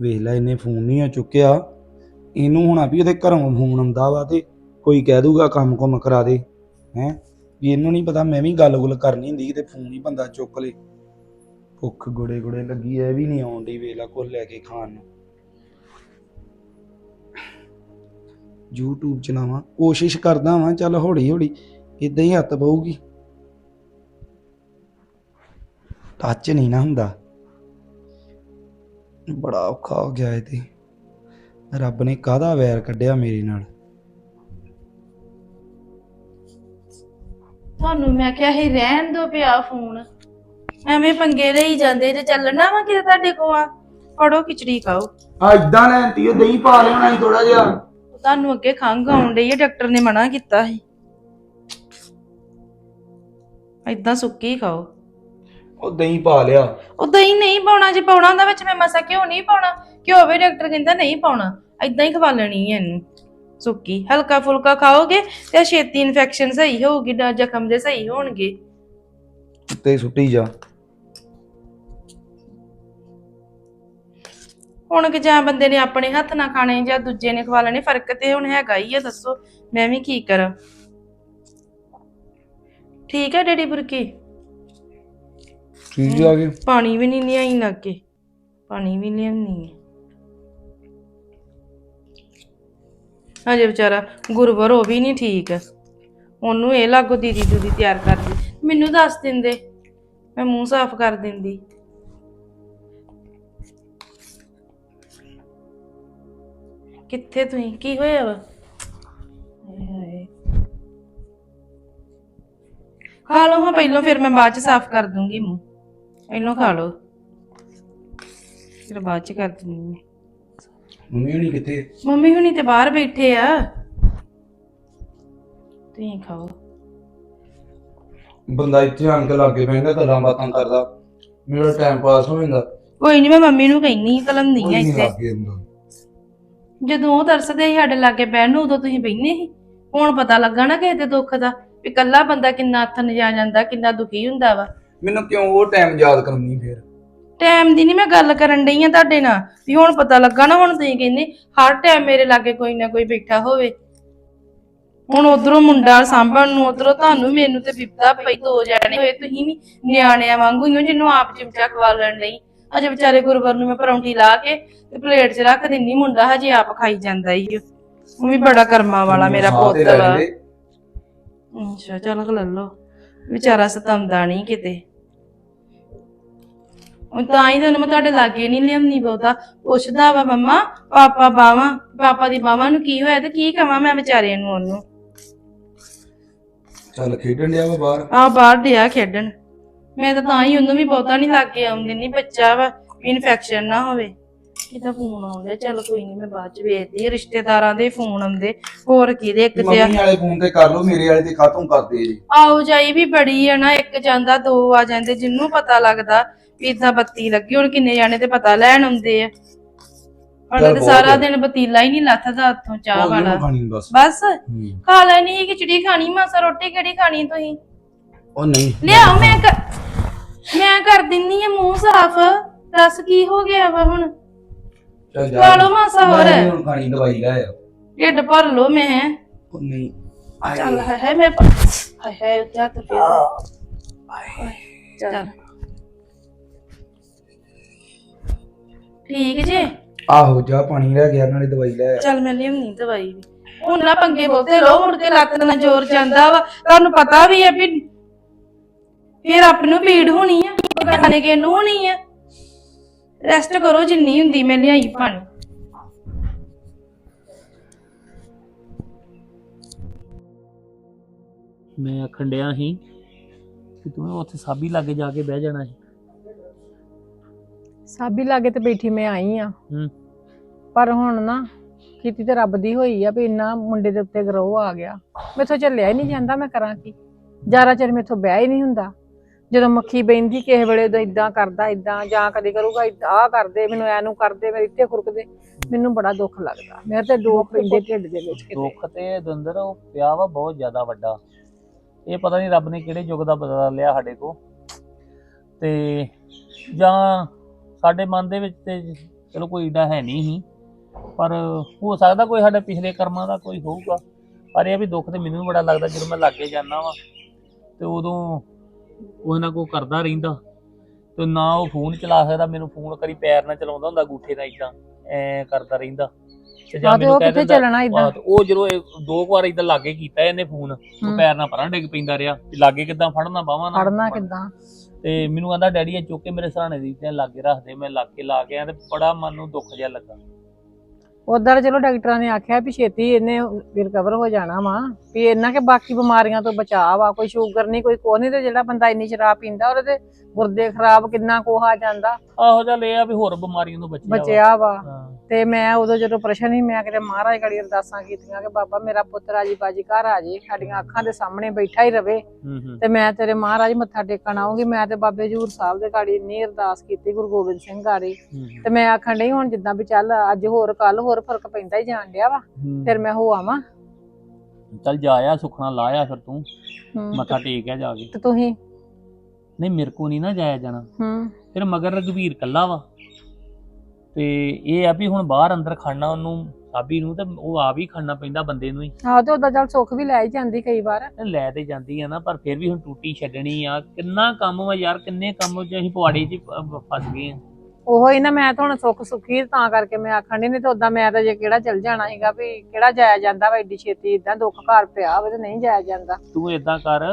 ਵੇਖ ਲੈ, ਇਹਨੇ ਫੋਨ ਨਹੀਂ ਆ ਚੁੱਕਿਆ। ਇਹਨੂੰ ਹੋਣਾ ਵੀ ਉਹਦੇ ਘਰੋਂ ਫੋਨ ਆਉਂਦਾ ਵਾ ਤੇ ਕੋਈ ਕਹਿ ਦੂਗਾ ਕੰਮ ਕੁਮ ਕਰਾ ਦੇ, ਹੈ? ਵੀ ਇਹਨੂੰ ਨਹੀਂ ਪਤਾ, ਮੈਂ ਵੀ ਗੱਲ-ਗੁਲ ਕਰਨੀ ਹੁੰਦੀ ਤੇ ਫੋਨ ਹੀ ਬੰਦਾ ਚੁੱਕ ਲੇ। ਭੁੱਖ ਗੁੜੇ ਗੁੜੇ ਲੱਗੀ ਐ ਵੀ ਨਹੀਂ ਆਉਂਦੀ ਵੇਲਾ ਕੁਝ ਲੈ ਕੇ ਖਾਣ ਨੂੰ। YouTube ਚਲਾਵਾਂ, ਕੋਸ਼ਿਸ਼ ਕਰਦਾ ਵਾਂ, ਚੱਲ ਹੌਲੀ ਹੌਲੀ ਇਦਾਂ ਹੀ ਹੱਥ ਪਊਗੀ। ਟੱਚ ਨਹੀਂ ਨਾ ਹੁੰਦਾ। ਬੜਾ ਔਖਾ ਹੋ ਗਿਆ ਇਹ ਤੇ। ਰੱਬ ਨੇ ਕਾਹਦਾ ਵੈਰ ਕੱਢਿਆ ਮੇਰੇ ਨਾਲ? ਤੁਹਾਨੂੰ ਮੈਂ ਕਿਹਾ ਸੀ ਰਹਿਣ ਦੋ ਪਿਆ ਫੋਨ। ਐਵੇਂ ਪੰਗੇ ਲਈ ਜਾਂਦੇ ਜੇ ਚੱਲਣਾ ਵਾ ਕਿਤੇ ਤੁਹਾਡੇ ਕੋਲ ਆ ਫੜੋ ਖਿਚੜੀ ਖਾਓ। ਆ ਇਦਾਂ ਲੈਂਦੀ ਉਹ ਦਹੀਂ ਪਾ ਲੈਣਾ ਸੀ ਥੋੜਾ ਜਿਹਾ। ਤੁਹਾਨੂੰ ਅੱਗੇ ਖੰਘ ਆਉਣ ਡਈ ਹੈ ਡਾਕਟਰ ਨੇ ਮਨਾ ਕੀਤਾ ਸੀ। ਏਦਾਂ ਸੁੱਕੀ ਖਾਓ। ਉਹ ਦਹੀਂ ਪਾ ਲਿਆ। ਉਹ ਦਹੀਂ ਨਹੀਂ ਪਾਉਣਾ ਜੇ ਪਾਉਣਾ ਹੁੰਦਾ ਵਿੱਚ ਮੈਂ ਮਸਾ ਘਿਓ ਨਹੀਂ ਪਾਉਣਾ। ਘਿਓ ਵੀ ਡਾਕਟਰ ਕਹਿੰਦਾ ਨਹੀਂ ਪਾਉਣਾ। ਏਦਾਂ ਹੀ ਖਵਾ ਲੈਣੀ ਹੈ ਇਹਨੂੰ। ਸੁੱਕੀ। ਹਲਕਾ ਫੁਲਕਾ ਖਾਓਗੇ ਤੇ ਛੇਤੀ ਇਨਫੈਕਸ਼ਨ ਸਹੀ ਹੋਊਗੀ ਡ- ਜ਼ਖਮ ਦੇ ਸਹੀ ਹੋਣਗੇ। ਉੱਤੇ ਸੁੱਟੀ ਜਾ। ਹੁਣ ਕਿ ਜਾਂ ਬੰਦੇ ਨੇ ਆਪਣੇ ਹੱਥ ਨਾਲ ਖਾਣੇ ਜਾਂ ਦੂਜੇ ਨੇ ਖਵਾ ਲੈਣੇ ਫ਼ਰਕ ਤੇ ਹੁਣ ਹੈਗਾ ਹੀ ਆ ਦੱਸੋ ਮੈਂ ਵੀ ਕੀ ਕਰਾਂ। ਠੀਕ ਹੈ ਡੈਡੀ ਬੁਰਕੀ? ਠੀਕ ਆ ਗਏ। ਪਾਣੀ ਵੀ ਨਹੀਂ ਲਿਆਈ ਲੱਗੇ। ਪਾਣੀ ਵੀ ਲਿਆਉਣੀ ਹੈ ਹਜੇ ਵਿਚਾਰਾ ਗੁਰਵਰ ਉਹ ਵੀ ਨਹੀਂ ਠੀਕ। ਉਹਨੂੰ ਇਹ ਲਾਗੋ ਦੀਦੀ ਦੂਦੀ ਤਿਆਰ ਕਰਦੀ ਮੈਨੂੰ ਦੱਸ ਦਿੰਦੇ। ਮੈਂ ਮੂੰਹ ਸਾਫ਼ ਕਰ ਦਿੰਦੀ। ਕਿੱਥੇ ਤੁਸੀਂ? ਕੀ ਹੋਇਆ ਵਾ? ਖਾ ਲਓ ਹਾਂ ਪਹਿਲਾਂ, ਫਿਰ ਮੈਂ ਬਾਅਦ ਚ ਸਾਫ਼ ਕਰ ਦੂੰਗੀ ਮੂੰਹ। ਇਹਨੂੰ ਖਾ ਲਓ। ਫਿਰ ਬਾਅਦ ਚ ਕਰ ਦਿੰਦੀ ਹਾਂ ਮੰਮੀ ਹੁਣੀ ਕਿੱਥੇ? ਮੰਮੀ ਹੁਣੀ ਤੇ ਬਾਹਰ ਬੈਠੇ ਆ। ਤੁਸੀਂ ਖਾਓ। ਬੰਦਾ ਇੱਥੇ ਆਣ ਕੇ ਲਾਗੇ ਬੈਠਾ ਗੱਲਾਂ ਬਾਤਾਂ ਕਰਦਾ। ਮੇਰਾ ਟਾਈਮ ਪਾਸ ਹੋ ਜਾਂਦਾ। ਕੋਈ ਨਹੀਂ ਮੈਂ ਮੰਮੀ ਨੂੰ ਕਹਿਨੀ ਕਲਮਦੀ ਕੋਈ ਆ ਨਹੀਂ ਇੱਥੇ। ਲਾਗੇ ਹੁੰਦਾ ਜਦੋਂ ਉਹ ਤਰਸਦੇ ਸੀ ਸਾਡੇ ਲਾਗੇ ਬਹਿਣ ਨੂੰ ਉਦੋਂ ਤੁਸੀਂ ਬਹਿੰਦੇ ਸੀ। ਹੁਣ ਪਤਾ ਲੱਗਾ ਨਾ ਕਿਸੇ ਦੇ ਦੁੱਖ ਦਾ ਵੀ ਕੱਲਾ ਬੰਦਾ ਕਿੰਨਾ ਹੱਥ ਨਜਾ ਜਾਂਦਾ ਕਿੰਨਾ ਦੁਖੀ ਹੁੰਦਾ ਵਾ। ਮੈਨੂੰ ਕਿਉਂ ਉਹ ਟਾਈਮ ਯਾਦ ਕਰਨੀ ਫੇਰ? ਟਾਈਮ ਦੀ ਨਹੀਂ ਮੈਂ ਗੱਲ ਕਰਨ ਡਈ ਆ ਤੁਹਾਡੇ ਨਾਲ। ਵੀ ਹੁਣ ਪਤਾ ਲੱਗਾ ਨਾ ਹੁਣ ਤੁਸੀਂ ਕਹਿੰਦੇ ਹਰ ਟਾਈਮ ਮੇਰੇ ਲਾਗੇ ਕੋਈ ਨਾ ਕੋਈ ਬੈਠਾ ਹੋਵੇ। ਹੁਣ ਉਧਰੋਂ ਮੁੰਡਾ ਸਾਂਭਣ ਨੂੰ ਉਧਰੋਂ ਤੁਹਾਨੂੰ ਮੈਨੂੰ ਤੇ ਬਿਪਤਾ ਪਈ ਦੋ ਜਾਣੇ ਹੋਏ ਤੁਸੀਂ ਵੀ ਨਿਆਣਿਆਂ ਵਾਂਗੂ ਹੀ ਹੋ ਜਿਹਨੂੰ ਆਪ ਚਮਚਾ ਖਵਾ ਲੈਣ ਲਈ। ਅਜੇ ਵਿਚਾਰੇ ਗੁਰਵਰ ਨੂੰ ਮੈਂ ਪਰੌਂਠੀ ਲਾ ਕੇ ਤੇ ਪਲੇਟ 'ਚ ਰੱਖ ਦਿੰਨੀ ਮੁੰਡਾ ਹਜੇ ਆਪ ਖਾਈ ਜਾਂਦਾ ਈ ਓ। ਉਹ ਵੀ ਬੜਾ ਕਰਮਾਂ ਵਾਲਾ ਮੇਰਾ ਪੁੱਤ ਵਾ। ਅੱਛਾ ਚੱਲ ਲੈ ਲਓ। ਵਿਚਾਰਾ ਸਤੰਦਾ ਨਹੀਂ ਕਿਤੇ। ਉਹ ਤਾਂ ਹੀ ਤੁਹਾਨੂੰ ਮੈਂ ਤੁਹਾਡੇ ਲਾਗੇ ਨਹੀਂ ਲਿਆਉਣੀ ਬਹੁਤਾ। ਪੁੱਛਦਾ ਵਾ ਮੰਮਾ ਪਾਪਾ ਬਾਵਾ ਪਾਪਾ ਦੀ ਬਾਵਾ ਨੂੰ ਕੀ ਹੋਇਆ ਤੇ ਕੀ ਕਵਾਂ ਮੈਂ ਵਿਚਾਰੇ ਨੂੰ ਉਹਨੂੰ। ਚੱਲ ਖੇਡਣ ਡਿਆ ਵਾ ਬਾਹਰ। ਆ ਬਾਹਰ ਡਿਆ ਖੇਡਣ। ਮੈਂ ਤਾਂ ਤਾਂ ਹੀ ਉਹਨੂੰ ਵੀ ਬਹੁਤਾ ਨਹੀਂ ਲਾਗੇ ਆਉਂਦੀ ਨਹੀਂ ਬੱਚਾ ਵਾ ਇਨਫੈਕਸ਼ਨ ਨਾ ਹੋਵੇ। ਕਿਤਾ ਫੋਨ ਆਉਂਦੇ ਚੱਲ ਕੋਈ ਨਹੀਂ ਮੈਂ ਬਾਅਦ ਚ ਵੇਖਦੀ ਆ, ਰਿਸ਼ਤੇਦਾਰਾਂ ਦੇ ਫੋਨ ਆਉਂਦੇ ਹੋਰ ਕਿਹਦੇ ਇੱਕ ਤੇ ਮੰਮੀ ਵਾਲੇ ਫੋਨ ਤੇ ਕਰ ਲਓ ਮੇਰੇ ਵਾਲੇ ਤੇ ਕਾਤੋਂ ਕਰਦੇ ਜੀ? ਆਓ ਜਾਈ ਵੀ ਬੜੀ ਆ ਨਾ ਇੱਕ ਜਾਂਦਾ ਦੋ ਆ ਜਾਂਦੇ ਜਿੰਨੂੰ ਪਤਾ ਲੱਗਦਾ। ਇਦਾਂ ਬੱਤੀ ਲੱਗੀ ਹੁਣ ਕਿੰਨੇ ਜਾਣੇ ਤੇ ਪਤਾ ਲੈਣ ਆਉਂਦੇ ਆ। ਉਹਨਾਂ ਚੱਲ ਬਹੁਤ ਸਾਰਾ। ਦਿਨ ਪਤੀਲਾ ਹੀ ਨਹੀਂ ਲੱਥਦਾ ਉੱਥੋਂ ਚਾਹ ਉਹ ਵਾਲਾ। ਖਾਣੀ ਬਸ। ਬਸ ਹੂੰ। ਖਾ ਲੈਣੀ ਖਿਚੜੀ ਖਾਣੀ ਮਾਸਾ ਰੋਟੀ ਕਿਹੜੀ ਖਾਣੀ ਤੁਸੀਂ? ਉਹ ਨਹੀਂ। ਲਿਆਓ ਮੈਂ ਕਰ ਮੈਂ ਕਰ ਦਿੰਨੀ ਆ ਮੂੰਹ ਸਾਫ਼। ਦੱਸ ਕੀ ਹੋ ਗਿਆ ਵਾ ਹੁਣ? ਚੱਲ ਜਾ। ਖਾ ਲਓ ਮਾਸਾ ਹੋਰ। ਮੈਂ ਨੀ ਹੁਣ ਖਾਣੀ ਦਵਾਈ ਲੈ ਆ ਢਿੱਡ ਭਰ ਲੋ ਮੈਂ। ਉਹ ਨਹੀਂ। ਚੱਲ ਹੈ ਹੈ ਮੈਂ ਹਾਏ ਹਾਏ ਉੱਤੇ ਹੱਥ ਫੇਰ। ਚੱਲ। ਠੀਕ ਜੇ? ਆਹੋ ਜਾ ਪਾਣੀ ਲੈ ਗਿਆ ਨਾਲੇ ਦਵਾਈ ਲੈ ਆ। ਚੱਲ ਮੈਂ ਲਿਆਉਣੀ ਦਵਾਈ ਵੀ। ਹੁਣ ਨਾ ਪੰਗੇ ਬਹੁਤੇ ਲੋ ਮੁੜ ਕੇ ਲੱਤ ਨਾਲ ਜ਼ੋਰ ਜਾਂਦਾ ਵਾ। ਤੁਹਾਨੂੰ ਪਤਾ ਵੀ ਹੈ ਵੀ ਫਿਰ ਆਪ ਨੂੰ ਭੀੜ ਹੋਣੀ ਆ ਬਗਾਨੇ ਕੇ ਨੂੰ ਹੋਣੀ ਆ। ਰੈਸਟ ਕਰੋ ਜਿੰਨੀ ਹੁੰਦੀ ਮੈਂ ਲਿਆਈ ਪਾਣੀ। ਮੈਂ ਆਖਣ ਡਿਆ ਸੀ ਕਿ ਤੂੰ ਉੱਥੇ ਸਾਬੀ ਲਾਗੇ ਜਾ ਕੇ ਬਹਿ ਜਾਣਾ ਸੀ। ਸਾਬੀ ਲਾਗੇ ਤੇ ਬੈਠੀ ਮੈਂ ਆਈ ਆ। ਹੂੰ। ਪਰ ਹੁਣ ਨਾ ਕੀਤੀ ਤੇ ਰੱਬ ਦੀ ਹੋਈ ਆ ਵੀ ਇੰਨਾ ਮੁੰਡੇ ਦੇ ਉੱਤੇ ਗਰੋਹ ਆ ਗਿਆ। ਮੈਥੋਂ ਚੱਲਿਆ ਹੀ ਨਹੀਂ ਜਾਂਦਾ ਮੈਂ ਕਰਾਂ ਕੀ। ਜਾਰਾ ਚਿਰ ਮੈਥੋਂ ਵਿਆਹ ਹੀ ਨਹੀਂ ਹੁੰਦਾ। ਜਦੋਂ ਮੱਖੀ ਬੈਂਦੀ ਕਿਸੇ ਵੇਲੇ ਉਦੋਂ ਇਦਾਂ ਕਰਦਾ ਇਦਾਂ ਜਾਂ ਕਦੇ ਕਰੂਗਾ ਆ ਕਰਦੇ ਮੈਨੂੰ ਐਨੂੰ ਕਰਦੇ ਮੇਰੇ ਇੱਥੇ ਖੁਰਕਦੇ ਮੈਨੂੰ ਬੜਾ ਦੁੱਖ ਲੱਗਦਾ। ਮੇਰੇ ਤੇ ਦੋ ਪੈਂਦੇ ਢਿੱਡ ਦੇ ਵਿੱਚ ਕਿਤੇ। ਦੁੱਖ ਤੇ ਦੰਦਰ ਉਹ ਪਿਆ ਵਾ ਬਹੁਤ ਜ਼ਿਆਦਾ ਵੱਡਾ। ਇਹ ਪਤਾ ਨਹੀਂ ਰੱਬ ਨੇ ਕਿਹੜੇ ਯੁੱਗ ਦਾ ਬਦਲਾ ਲਿਆ ਸਾਡੇ ਕੋ ਤੇ ਜਾਂ ਸਾਡੇ ਮਨ ਦੇ ਵਿੱਚ ਤੇ ਚਲੋ ਕੋਈ ਏਡਾ ਹੈ ਨਹੀਂ ਸੀ ਪਰ ਹੋ ਸਕਦਾ ਕੋਈ ਸਾਡੇ ਪਿਛਲੇ ਕਰਮਾਂ ਦਾ ਕੋਈ ਹੋਊਗਾ। ਪਰ ਇਹ ਵੀ ਦੁੱਖ ਤੇ ਮੈਨੂੰ ਬੜਾ ਲੱਗਦਾ ਜਦੋਂ ਮੈਂ ਲਾਗੇ ਜਾਂਦਾ ਵਾਂ ਤੇ ਉਦੋਂ ਉਹ ਨਾ ਕੋ ਕਰਦਾ ਰਹਿੰਦਾ ਤੇ ਨਾ ਉਹ ਫੋਨ ਚਲਾ ਸਕਦਾ ਮੈਨੂੰ ਫੋਨ ਕਰੀ ਪੈਰ ਨਾਲ ਚਲਾਉਂਦਾ ਹੁੰਦਾ ਅੰਗੂਠੇ ਨਾਲ ਇਦਾਂ ਐ ਕਰਦਾ ਰਹਿੰਦਾ। ਤੇ ਉਹ ਕਿੱਥੇ ਦਿੰਦਾ- ਚੱਲਣਾ ਇਦਾਂ ਉਹ ਜਦੋਂ ਦੋ ਵਾਰ ਇਦਾਂ ਲਾਗੇ ਕੀਤਾ ਇਹਨੇ ਫੋਨ ਉਹ। ਪੈਰ ਨਾਲ ਪਰਾਂ ਡਿੱਗ ਪੈਂਦਾ ਰਿਹਾ ਲਾਗੇ ਕਿੱਦਾਂ ਫੜਨਾ ਬਾਹਾਂ ਨਾਲ। ਫੜਨਾ ਕਿੱਦਾਂ? ਤੇ ਮੈਨੂੰ ਕਹਿੰਦਾ, ਡੈਡੀ, ਇਹ ਚੁੱਕ ਕੇ ਮੇਰੇ ਸਰਾਣੇ ਦੀ ਤੇ ਲਾਗੇ ਰੱਖਦੇ ਮੈਂ ਲਾਗੇ ਲਾ ਕੇ ਆ ਤੇ ਬੜਾ ਮਨ ਨੂੰ ਦੁੱਖ ਜਿਹਾ ਲੱਗਾ। ਉਧਰ ਚਲੋ ਡਾਕਟਰਾਂ ਨੇ ਆਖਿਆ ਵੀ ਛੇਤੀ ਇਹਨੇ ਰਿਕਵਰ ਹੋ ਜਾਣਾ ਵਾ, ਵੀ ਇਹਨਾਂ ਕੇ ਬਾਕੀ ਬਿਮਾਰੀਆਂ ਤੋਂ ਬਚਾਅ ਵਾ, ਕੋਈ ਸ਼ੂਗਰ ਨਹੀਂ, ਕੋਈ ਕੁਛ ਨਹੀਂ ਤੇ ਜਿਹੜਾ ਬੰਦਾ ਇੰਨੀ ਸ਼ਰਾਬ ਪੀਂਦਾ ਉਹਦੇ ਤੇ ਗੁਰਦੇ ਖਰਾਬ ਕਿੰਨਾ ਕੁ ਆ ਜਾਂਦਾ। ਆਹੋ ਚੱਲ ਇਹ ਆ ਵੀ ਹੋਰ ਬਿਮਾਰੀਆਂ ਤੋਂ ਬਚਿਆ। ਬਚਿਆ ਵਾ। ਹਾਂ। ਤੇ ਮੈਂ ਉਦੋਂ ਜਦੋਂ ਪ੍ਰਸ਼ਨ ਹੀ ਮੈਂ ਕਿਤੇ ਮਹਾਰਾਜ ਗੜੀ ਅਰਦਾਸਾਂ ਕੀਤੀਆਂ ਕਿ ਬਾਬਾ ਮੇਰਾ ਪੁੱਤ ਰਾਜੀ ਬਾਜੀ ਘਰ ਆ ਜੇ ਸਾਡੀਆਂ ਅੱਖਾਂ ਦੇ ਸਾਹਮਣੇ ਬੈਠਾ ਹੀ ਰਵੇ। ਹੂੰ ਹੂੰ। ਤੇ ਮੈਂ ਤੇਰੇ ਮਹਾਰਾਜ ਮੱਥਾ ਟੇਕਣ ਆਉਂਗੀ ਮੈਂ ਤੇ ਬਾਬੇ ਹਜੂਰ ਸਾਹਿਬ ਦੇ ਗਾੜੀ ਇੰਨੀ ਅਰਦਾਸ ਕੀਤੀ ਗੁਰੂ ਗੋਬਿੰਦ ਸਿੰਘ ਗਾੜੀ। ਹੂੰ, ਤੇ ਮੈਂ ਆਖਣ ਡਈ ਹੁਣ ਜਿੱਦਾਂ ਵੀ ਚੱਲ ਅੱਜ ਹੋਰ ਕੱਲ ਹੋਰ ਫ਼ਰਕ ਪੈਂਦਾ ਹੀ ਜਾਣ ਡਿਆ ਵਾ। ਹੂੰ। ਫਿਰ ਮੈਂ ਹੋ ਆਵਾਂ। ਚੱਲ ਜਾ ਆ ਸੁਖਣਾ ਲਾਇਆ ਫਿਰ ਤੂੰ। ਹੂੰ। ਮੱਥਾ ਟੇਕ ਆ ਜਾ ਕੇ। ਤੇ ਤੁਸੀਂ? ਨਹੀਂ ਮੇਰੇ ਕੋ ਨਹੀਂ ਨਾ ਜਾਇਆ ਜਾਣਾ। ਹੂੰ। ਫਿਰ ਮਗਰ ਰਘਵੀਰ ਕੱਲਾ ਵਾ। ਤੇ ਇਹ ਆ ਵੀ ਹੁਣ ਬਾਹਰ ਅੰਦਰ ਖੜਨਾ ਉਹਨੂੰ ਸਾਬੀ ਨੂੰ ਤੇ ਉਹ ਆ ਵੀ ਖੜਨਾ ਪੈਂਦਾ ਬੰਦੇ ਨੂੰ ਹੀ। ਆਹ ਤੇ ਉਦਾਂ ਚੱਲ ਸੁੱਖ ਵੀ ਲੈ ਹੀ ਜਾਂਦੀ ਕਈ ਵਾਰ। ਲੈ ਤੇ ਜਾਂਦੀ ਆ ਨਾ ਪਰ ਫਿਰ ਵੀ ਹੁਣ ਟੂਟੀ ਛੱਡਣੀ ਆ। ਕਿੰਨਾ ਕੰਮ ਵਾ ਯਾਰ ਕਿੰਨੇ ਕੰਮ ਚ ਅਸੀਂ ਪਵਾੜੇ 'ਚ ਫ- ਫਸ ਗਏ ਆ। ਉਹੋ ਹੀ ਨਾ ਮੈਂ ਤਾਂ ਹੁਣ ਸੁੱਖ ਸੁਖੀ ਤਾਂ ਕਰਕੇ ਮੈਂ ਆਖਣ ਨਹੀਂ ਤੇ ਉਦਾਂ ਮੈਂ ਤਾਂ ਜੇ ਕਿਹੜਾ ਚੱਲ ਜਾਣਾ ਸੀਗਾ ਵੀ ਕਿਹੜਾ ਜਾਇਆ ਜਾਂਦਾ ਵਾ ਏਡੀ ਛੇਤੀ ਇਦਾਂ ਦੁੱਖ ਘਰ ਪਿਆ ਹੋਵੇ ਤੇ ਨਹੀਂ ਜਾਇਆ ਜਾਂਦਾ। ਤੂੰ ਏਦਾਂ ਕਰ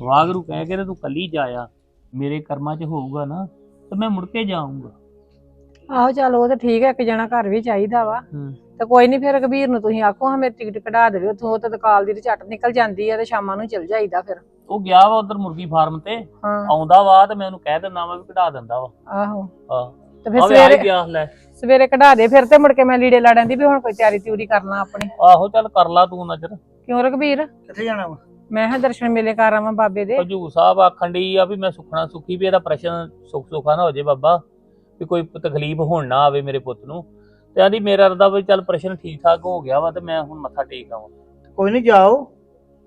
ਵਾਗਰੂ ਕਹਿ ਕੇ ਤੇ ਤੂੰ ਕੱਲੀ ਜਾਇਆ ਮੇਰੇ ਕਰਮਾਂ 'ਚ ਹੋਊਗਾ ਨਾ ਤੇ ਮੈਂ ਮੁੜ ਕੇ ਜਾਊਂਗਾ। ਆਹੋ ਚੱਲ ਉਹ ਤਾਂ ਠੀਕ ਹੈ ਇੱਕ ਜਣਾ ਘਰ ਵੀ ਚਾਹੀਦਾ ਵਾ। ਤੇ ਕੋਈ ਨਹੀਂ ਫਿਰ ਕਬੀਰ ਨੂੰ ਤੁਸੀਂ ਆਖੋ ਹਾਂ ਮੇਰੀ ਟਿਕਟ ਕਢਾ ਦੇਵੇ ਉੱਥੋਂ ਉਹ ਤਾਂ ਤਕਾਲ ਦੀ ਤੇ ਝੱਟ ਨਿਕਲ ਜਾਂਦੀ ਆ ਤੇ ਸ਼ਾਮਾਂ ਨੂੰ ਚੱਲ ਜਾਈਦਾ ਫਿਰ। ਉਹ ਗਿਆ ਵਾ ਉਧਰ ਮੁਰਗੀ ਫਾਰਮ ਤੇ ਹਾਂ। ਆਉਂਦਾ ਵਾ ਤੇ ਮੈਂ ਉਹਨੂੰ ਕਹਿ ਦਿੰਦਾ ਵਾ ਵੀ ਕਢਾ ਦਿੰਦਾ ਵਾ। ਆਹੋ। ਹਾਂ। ਤੇ ਫਿਰ ਆਵੇ ਆ ਹੀ ਸਵੇਰੇ ਗਿਆ ਲੈ। ਸਵੇਰੇ ਕਢਾ ਦੇ ਫਿਰ ਤੇ ਮੁੜ ਕੇ ਮੈਂ ਲੀੜੇ ਲਾੜਾਂ ਦੀ ਵੀ ਹੁਣ ਕੋਈ ਤਿਆਰੀ ਤਿਉਰੀ ਕਰਨਾ ਆਪਣੀ। ਆਹੋ ਚੱਲ ਕਰ ਲਾ ਤੂੰ ਨਜ਼ਰ। ਕਿਉਂ ਰਘਬੀਰ? ਕਿੱਥੇ ਜਾਣਾ ਵਾ? ਮੈਂ ਹਾਂ ਦਰਸ਼ਨ ਮੇਲੇ ਕਰ ਆਵਾਂ ਬਾਬੇ ਦੇ। ਹਜੂਰ ਸਾਹਿਬ ਆਖਣ ਡਈ ਆ ਵੀ ਮੈਂ ਸੁਖਣਾ ਸੁਖੀ ਵੀ ਇਹਦਾ ਪ੍ਰਸ਼ਨ ਸੁਖ ਸੁਖਾ ਨਾ ਹੋ ਜੇ ਬਾਬਾ ਵੀ ਕੋਈ ਤਕਲੀਫ ਹੋਣ ਨਾ ਆਵੇ ਮੇਰੇ ਪੁੱਤ ਨੂੰ। ਤੇ ਆਂਦੀ ਮੇਰਾ ਰਦਾ ਵੀ ਚੱਲ ਪ੍ਰਸ਼ਨ ਠੀਕ ਠਾਕ ਹੋ ਗਿਆ ਵਾ ਤੇ ਮੈਂ ਹੁਣ ਮੱਥਾ ਟੇਕ ਆਵਾਂ। ਕੋਈ ਨਹੀਂ ਜਾਓ।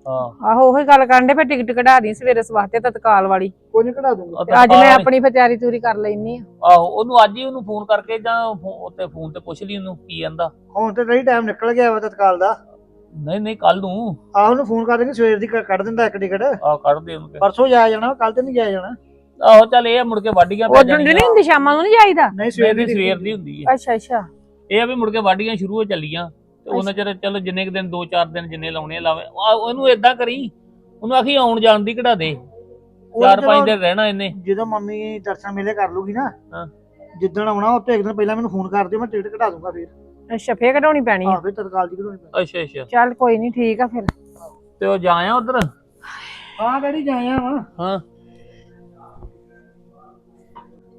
ਹਾਂ। ਆਹੋ ਉਹੀ ਗੱਲ ਕਰਨ ਦੇ ਫਿਰ ਟਿਕਟ ਕਢਾ ਦੀ ਸਵੇਰੇ ਸਵਾਸਤੇ ਤਤਕਾਲ ਵਾਲੀ। ਕੋਈ ਨਹੀਂ ਕਢਾ ਦੂੰਗਾ। ਤੇ ਅੱਜ ਮੈਂ ਆਪਣੀ ਫਿਰ ਤਿਆਰੀ ਤੂਰੀ ਕਰ ਲੈਣੀ ਆ। ਆਹੋ ਉਹਨੂੰ ਅੱਜ ਹੀ ਉਹਨੂੰ ਫੋਨ ਕਰਕੇ ਜਾਂ ਫੋ- ਉੱਤੇ ਫੋਨ ਤੇ ਪੁੱਛ ਲਈ ਉਹਨੂੰ ਕੀ ਕਹਿੰਦਾ। ਹੁਣ ਤੇ ਨਹੀਂ ਟਾਈਮ ਨਿਕਲ ਗਿਆ ਵਾ ਤਤਕਾਲ ਦਾ। ਨਹੀਂ ਨਹੀਂ ਕੱਲ ਨੂੰ। ਆਹ ਉਹਨੂੰ ਫੋਨ ਕਰ ਦੇਂਗੇ ਸਵੇਰ ਦੀ ਕ- ਕੱਢ ਦਿੰਦਾ ਇੱਕ ਟਿਕਟ। ਆ ਕੱਢ ਦੇ ਉਹਨੂੰ। ਤੇ। ਪਰਸੋਂ ਜਾਇਆ ਜਾਣਾ ਕੱਲ ਤੇ ਨਹੀਂ ਜਾਇਆ ਜਾਣਾ। ਆਹੋ ਚੱਲ ਇਹ ਆ ਮੁੜ ਕੇ ਵਾਢੀਆਂ ਪੈ ਉਦੋਂ ਦੀ ਨਹੀਂ ਹੁੰਦੀ ਸ਼ਾਮਾਂ ਨੂੰ ਨਹੀਂ ਜਾਈਦਾ? ਨਹੀਂ ਸਵੇਰ ਦੀ ਦੀ ਸਵੇਰ ਦੀ ਹੁੰਦੀ ਹੈ ਅੱਛਾ ਅੱਛਾ। ਇਹ ਆ ਵੀ ਮੁੜ ਕੇ ਵਾਢੀਆਂ ਸ਼ੁਰੂ ਹੋ ਚੱਲੀਆਂ। ਤੇ ਉਹਨਾਂ ਚਿਰ ਚਲੋ ਜਿੰਨੇ ਕੁ ਦਿਨ 2-4 ਦਿਨ ਜਿੰਨੇ ਲਾਉਣੇ ਲਾਵੇ। ਆ, ਉਹਨੂੰ ਏਦਾਂ ਕਰੀ ਉਹਨੂੰ ਆਖੀ ਆਉਣ ਜਾਣ ਦੀ ਕਢਾ ਦੇ। ਉਹ ਚਾਰ ਜਦੋਂ- ਪੰਜ ਦਿਨ ਰਹਿਣਾ ਇਹਨੇ। ਜਦੋਂ ਮੰਮੀ ਦਰਸ਼ਨ ਮੇਲੇ ਕਰ ਲੂਗੀ ਨਾ ਹਾਂ। ਜਿੱਦਣ ਆਉਣਾ ਉਹ ਤੋਂ ਇੱਕ ਦਿਨ ਪਹਿਲਾਂ ਮੈਨੂੰ ਫੋਨ ਕਰ ਦਿਓ ਮੈਂ ਟਿਕਟ ਕਢਾ ਦੂੰਗਾ ਫਿਰ। ਅੱਛਾ ਫੇਰ ਕਢਾਉਣੀ ਪੈਣੀ ਆ? ਆਹ ਫਿਰ ਤਤਕਾਲ ਦੀ ਕਢਾਉਣੀ ਪੈਣੀ। ਅੱਛਾ ਅੱਛਾ। ਚੱਲ ਕੋਈ ਨਹੀਂ ਠੀਕ ਆ ਫਿਰ। ਤੇ ਉਹ ਜਾਇਆ ਉਧਰ? ਹਾਂ ਡੈਡੀ ਜਾਇਆ ਵਾ। ਹਾਂ।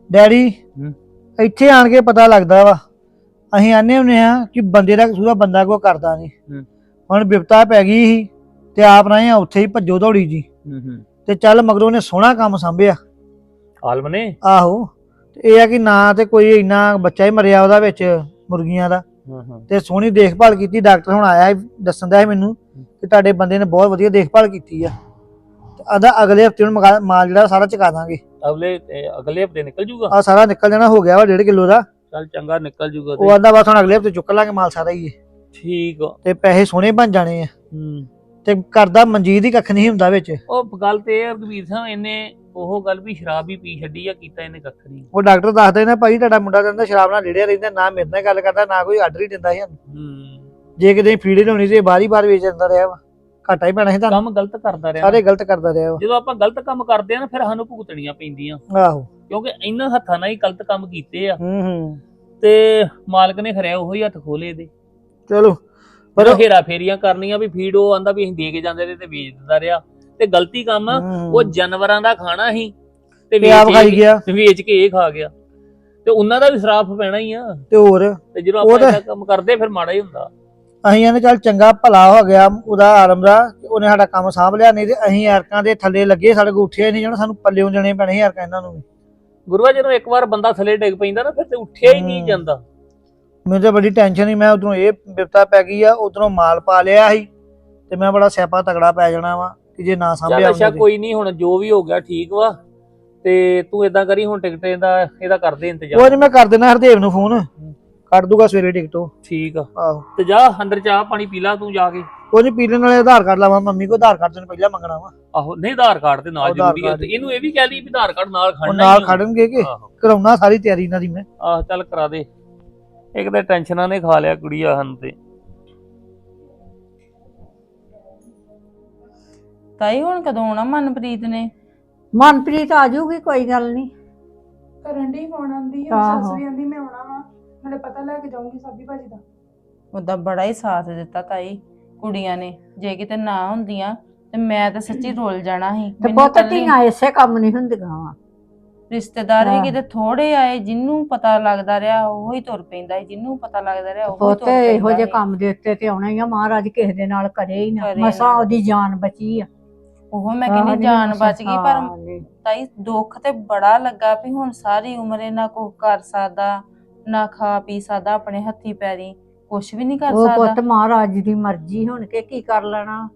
ਡੈਡੀ ਹੂੰ। ਇੱਥੇ ਆਣ ਕੇ ਪਤਾ ਲੱਗਦਾ ਵਾ ਅਸੀਂ ਆਨੇ ਹੁੰਨੇ ਆ ਕਿ ਬੰਦੇ ਦਾ ਕਸੂਰ ਬੰਦਾ ਕੋ ਕਰਦਾ ਨਹੀਂ। ਹੂੰ। ਹੁਣ ਬਿਪਤਾ ਪੈ ਗਈ ਸੀ ਤੇ ਆਪ ਰਹੇ ਆ ਉੱਥੇ ਹੀ ਭੱਜੋ ਦੌੜੀ ਜੀ। ਹੂੰ ਹੂੰ। ਤੇ ਚੱਲ ਮਗਰੋਂ ਨੇ ਸੋਹਣਾ ਕੰਮ ਸੰਭਿਆ। ਆਲਮ ਨੇ? ਆਹੋ। ਤੇ ਇਹ ਆ ਕਿ ਨਾ ਤੇ ਕੋਈ ਇੰਨਾ ਬੱਚਾ ਹੀ ਮਰਿਆ ਉਹਦਾ ਵਿੱਚ ਮੁਰਗੀਆਂ ਦਾ। ਹਾਂ ਹਾਂ। ਤੇ ਸੋਹਣੀ ਦੇਖਭਾਲ ਕੀਤੀ ਡਾਕਟਰ ਹੁਣ ਆਇਆ ਦੱਸਣ ਦਾ ਮੈਨੂੰ ਕਿ ਤੁਹਾਡੇ ਬੰਦੇ ਨੇ ਬਹੁਤ ਵਧੀਆ ਦੇਖਭਾਲ ਕੀਤੀ ਆ। ਆਦਾ ਅਗਲੇ ਹਫ਼ਤੇ ਨੂੰ ਮਾਲ ਜਿਹੜਾ ਸਾਰਾ ਚੁਕਾ ਦਾਂਗੇ। ਅਗਲੇ ਅਗਲੇ ਹਫ਼ਤੇ ਨਿਕਲ ਜੂਗਾ? ਆ ਸਾਰਾ ਨਿਕਲ ਜਾਣਾ ਹੋ ਗਿਆ ਵਾ 1.5 ਕਿਲੋ ਦਾ। ਚੱਲ ਚੰਗਾ ਨਿਕਲ ਜੂਗਾ ਉਹ ਤੇ। ਆਂਦਾ ਬਸ ਹੁਣ ਅਗਲੇ ਹਫ਼ਤੇ ਚੁੱਕ ਲਾਂਗੇ ਮਾਲ ਸਾਰਾ ਹੀ ਇਹ। ਠੀਕ ਆ। ਤੇ ਪੈਸੇ ਸੋਹਣੇ ਬਣ ਜਾਣੇ ਆ। ਹੂੰ। ਤੇ ਕਰਦਾ ਮਨਜੀਤ ਹੀ ਕੱਖ ਨਹੀਂ ਹੁੰਦਾ ਵਿੱਚ। ਉਹ ਗੱਲ ਤੇ ਇਹ ਆ ਰਘਵੀਰ ਸਿੰਘ ਇਹਨੇ ਉਹ ਗੱਲ ਵੀ ਸ਼ਰਾਬ ਹੀ ਪੀ ਛੱਡੀ ਆ ਕੀਤਾ ਇਹਨੇ ਕੱਖ ਨਹੀਂ। ਉਹ ਡਾਕਟਰ ਦੱਸਦੇ ਨੇ ਭਾਈ ਤੁਹਾਡਾ ਮੁੰਡਾ ਕਹਿੰਦਾ ਸ਼ਰਾਬ ਨਾਲ ਡਿੜਿਆ ਰਹਿੰਦਾ ਨਾ ਮੇਰੇ ਨਾਲ ਗੱਲ ਕਰਦਾ ਨਾ ਕੋਈ ਆਰਡਰ ਹੀ ਦਿੰਦਾ ਸੀ ਸਾਨੂੰ। ਹੂੰ। ਜੇ ਕਿਤੇ ਫੀੜੇ ਲਾਉਣੀ ਤੇ ਬਾਹਰ ਹੀ ਬਾਹਰ ਵੇਚ ਜਾਂਦਾ ਰਿਹਾ ਵਾ। ਘਾਟਾ ਹੀ ਪੈਣਾ ਸੀ ਤੁਹਾਨੂੰ ਕੰਮ ਗਲਤ ਕਰਦਾ ਰਿਹਾ। ਸਾਰੇ ਗਲਤ ਕਰਦਾ ਰਿਹਾ ਵਾ ਜਦੋਂ ਆਪਾਂ ਗਲਤ ਕੰਮ ਕਰਦੇ ਆ ਨਾ ਫਿਰ ਸਾਨੂੰ ਭੁਗਤਣੀਆਂ ਪੈਂਦੀਆਂ। ਆਹੋ। ਕਿਉਂਕਿ ਇਹਨਾਂ ਹੱਥਾਂ ਨਾਲ ਹੀ ਗਲਤ ਕੰਮ ਕੀਤੇ ਆ। ਹੂੰ ਹੂੰ। ਤੇ ਮਾਲਕ ਨੇ ਖਰਿਆ ਉਹੀ ਹੱਥ ਖੋਲੇ ਦੇ ਚਲੋ। ਪਰ ਪਰ ਹੇਰਾ ਫੇਰੀਆਂ ਕਰਨੀਆਂ ਵੀ ਫੀਡ ਉਹ ਆਂਦਾ ਵੀ ਅਸੀਂ ਦੇ ਕੇ ਜਾਂਦੇ ਰਹੇ ਤੇ ਵੇਚ ਦਿੰਦਾ ਰਿਹਾ। ਤੇ ਗਲਤੀ ਕੰਮ ਹੂੰ। ਉਹ ਜਾਨਵਰਾਂ ਦਾ ਖਾਣਾ ਸੀ ਤੇ ਤੇ ਆਪ ਖਾਈ ਗਿਆ। ਤੇ ਵੇਚ ਕੇ ਇਹ ਖਾ ਗਿਆ। ਤੇ ਉਹਨਾਂ ਦਾ ਵੀ ਸਰਾਫ ਪੈਣਾ ਹੀ ਆ। ਤੇ ਹੋਰ? ਤੇ ਜਦੋਂ ਉਹ ਆਪਾਂ ਤਾਂ- ਇਹਦਾ ਕੰਮ ਕਰਦੇ ਫਿਰ ਮਾੜਾ ਹੀ ਹੁੰਦਾ। ਅਸੀਂ ਇਹਨੇ ਚੱਲ ਚੰਗਾ ਭਲਾ ਹੋ ਗਿਆ ਉਹਦਾ ਆਰਮ ਦਾ ਉਹਨੇ ਸਾਡਾ ਕੰਮ ਸਾਂਭ ਲਿਆ ਨਹੀਂ ਤੇ ਅਸੀਂ ਯਾਰਕਾਂ ਦੇ ਥੱਲੇ ਲੱਗੇ ਸਾਡੇ ਕੋ ਉੱਠਿਆ ਹੀ ਨਹੀਂ ਜਾਣਾ ਸਾਨੂੰ ਪੱਲਿਓਂ ਜਣੇ ਪੈਣੇ ਸੀ ਯਾਰਕਾਂ ਇਹਨਾਂ ਨੂੰ ਵੀ। ਗੁਰੂਆ ਜਦੋਂ ਇੱਕ ਵਾਰ ਬੰਦਾ ਥੱਲੇ ਡਿੱਗ ਪੈਂਦਾ ਨਾ ਫਿਰ ਤੇ ਉੱਠਿਆ ਹੀ ਨਹੀਂ। ਜਾਂਦਾ ਮੈਨੂੰ ਤਾਂ ਬੜੀ ਟੈਨਸ਼ਨ ਸੀ ਮੈਂ ਉਧਰੋਂ ਇਹ ਬਿਪਤਾ ਪੈ ਗਈ ਆ ਉਧਰੋਂ ਮਾਲ ਪਾ ਲਿਆ ਸੀ ਤੇ ਮੈਂ ਬੜਾ ਸਿਆਪਾ ਤਗੜਾ ਪੈ ਜਾਣਾ ਵਾ ਕਿ ਜੇ ਨਾ ਚੱਲ ਸਾਂਭਿਆ ਅੱਛਾ। ਕੋਈ ਨਹੀਂ ਹੁਣ ਜੋ ਵੀ ਹੋ ਗਿਆ ਠੀਕ ਵਾ ਤੇ ਤੂੰ ਇਦਾਂ ਕਰੀ ਹੁਣ ਟਿਕਟ ਦਾ ਇਹਦਾ ਕਰਦੇ ਇੰਤਜ਼ਾਮ ਕੋਈ ਨਹੀਂ ਮੈਂ ਕਰ ਦੇਣਾ ਹਰਦੇਵ ਨੂੰ ਫੋਨ ਕੱਢ ਦੂਗਾ ਸਵੇਰੇ ਟਿਕਟੋ ਠੀਕ ਆ। ਆਹੋ। ਤੇ ਜਾ ਅੰਦਰ ਚਾਹ ਪਾਣੀ ਪੀ ਲਾ ਤੂੰ ਜਾ ਕੇ। ਕੋਈ ਨਹੀਂ ਪੀਣ ਵਾਲੇ ਆਧਾਰ ਕਾਰਡ ਲਾਵਾਂ ਮੰਮੀ ਕੋ ਆਧਾਰ ਕਾਰਡ ਤੈਨੂੰ ਪਹਿਲਾਂ ਮੰਗਣਾ ਵਾ। ਆਹੋ ਨਹੀਂ ਆਧਾਰ ਕਾਰਡ ਤੇ ਨਾਲ ਆਧਾਰ ਜ਼ਰੂਰੀ ਹੈ ਕਾਰਡ ਤੇ ਇਹਨੂੰ ਇਹ ਵੀ ਕਹਿ ਲਈ ਵੀ ਆਧਾਰ ਕਾਰਡ ਨਾਲ ਉਹ ਖੜਨਾ ਨਾਲ ਹੀ ਆ। ਖੜਨਗੇ ਕਿ? ਆਹੋ। ਕਰਾਉਣਾ ਸਾਰੀ ਤਿਆਰੀ ਇਹਨਾਂ ਦੀ ਮੈਂ। ਆਹ ਚੱਲ ਕਰਾ ਦੇ। ਇੱਕ ਤਾਂ ਟੈਨਸ਼ਨਾਂ ਨੇ ਖਾ ਲਿਆ ਕੁੜੀ ਆ ਹਨ ਤੇ। ਤਾਈ ਹੁਣ ਕਦੋਂ ਆਉਣਾ ਮਨਪ੍ਰੀਤ ਨੇ? ਮਨਪ੍ਰੀਤ ਆ ਜਾਊਗੀ ਕੋਈ ਗੱਲ ਨਹੀਂ। ਕਰਨ ਦੀ ਫੋਨ ਆਂਦੀ ਆ ਆਹੋ। ਸੱਸ ਵੀ ਆਂਦੀ ਮੈਂ ਆਉਣਾ ਵਾ। ਨਾਲੇ ਪਤਾ ਲੈ ਕੇ ਜਾਊਂਗੀ ਸਾਬੀ ਭਾਜੀ ਦਾ ਉਹਦਾ ਬੜਾ ਹੀ ਸਾਥ ਦਿੱਤਾ ਤਾਈ ਕੁੜੀਆਂ ਨੇ ਜੇ ਕਿਤੇ ਨਾ ਹੁੰਦੀਆਂ ਤੇ ਮੈਂ ਤਾਂ ਸੱਚੀ ਰੋਲ ਜਾਣਾ ਸੀ ਤੇ ਮੈਨੂੰ ਪੁੱਤ ਇਕੱਲੀ- ਧੀਆਂ ਇਸੇ ਕੰਮ ਨਹੀਂ ਹੁੰਦੀਆਂ ਵਾ ਰਿਸ਼ਤੇਦਾਰ ਵੀ ਹਾਂ। ਕਿਤੇ ਥੋੜੇ ਆਏ ਜਿੰਨੂੰ ਪਤਾ ਲੱਗਦਾ ਰਿਹਾ ਉਹ ਹੀ ਤੁਰ ਪੈਂਦਾ ਸੀ ਜਿੰਨੂੰ ਪਤਾ ਲੱਗਦਾ ਰਿਹਾ ਉਹ ਹੀ ਪੁੱਤ ਤੁਰ ਪੈਂਦਾ ਇਹੋ ਜਿਹੇ ਸੀ। ਕੰਮ ਦੇ ਉੱਤੇ ਤੇ ਆਉਣਾ ਹੀ ਆ ਮਹਾਰਾਜ ਕਿਸੇ ਦੇ ਨਾਲ ਕਰੇ ਹੀ ਨਾ ਕਰੇ ਮਸਾਂ। ਉਹਦੀ ਜਾਨ ਬਚੀ ਆ ਉਹ ਮੈਂ ਆਹੋ ਨਹੀਂ ਜਾਨ ਮਸਾਂ- ਬਚ ਗਈ ਪਰ ਨਹੀਂ। ਤਾਈ ਦੁੱਖ ਤੇ ਬੜਾ ਲੱਗਾ ਵੀ ਹੁਣ ਸਾਰੀ ਉਮਰ ਇਹ ਨਾ ਕੁਝ ਕਰ ਸਕਦਾ ਨਾ ਖਾ ਪੀ ਸਕਦਾ ਆਪਣੇ ਹੱਥੀ ਪੈਰੀ ਕੁਝ ਵੀ ਨਹੀਂ ਕਰ ਉਹ ਪੁੱਤ ਸਕਦਾ ਮਹਾਰਾਜ ਦੀ ਮਰਜ਼ੀ ਹੁਣ ਕੇ ਕੀ ਕਰ ਲੈਣਾ?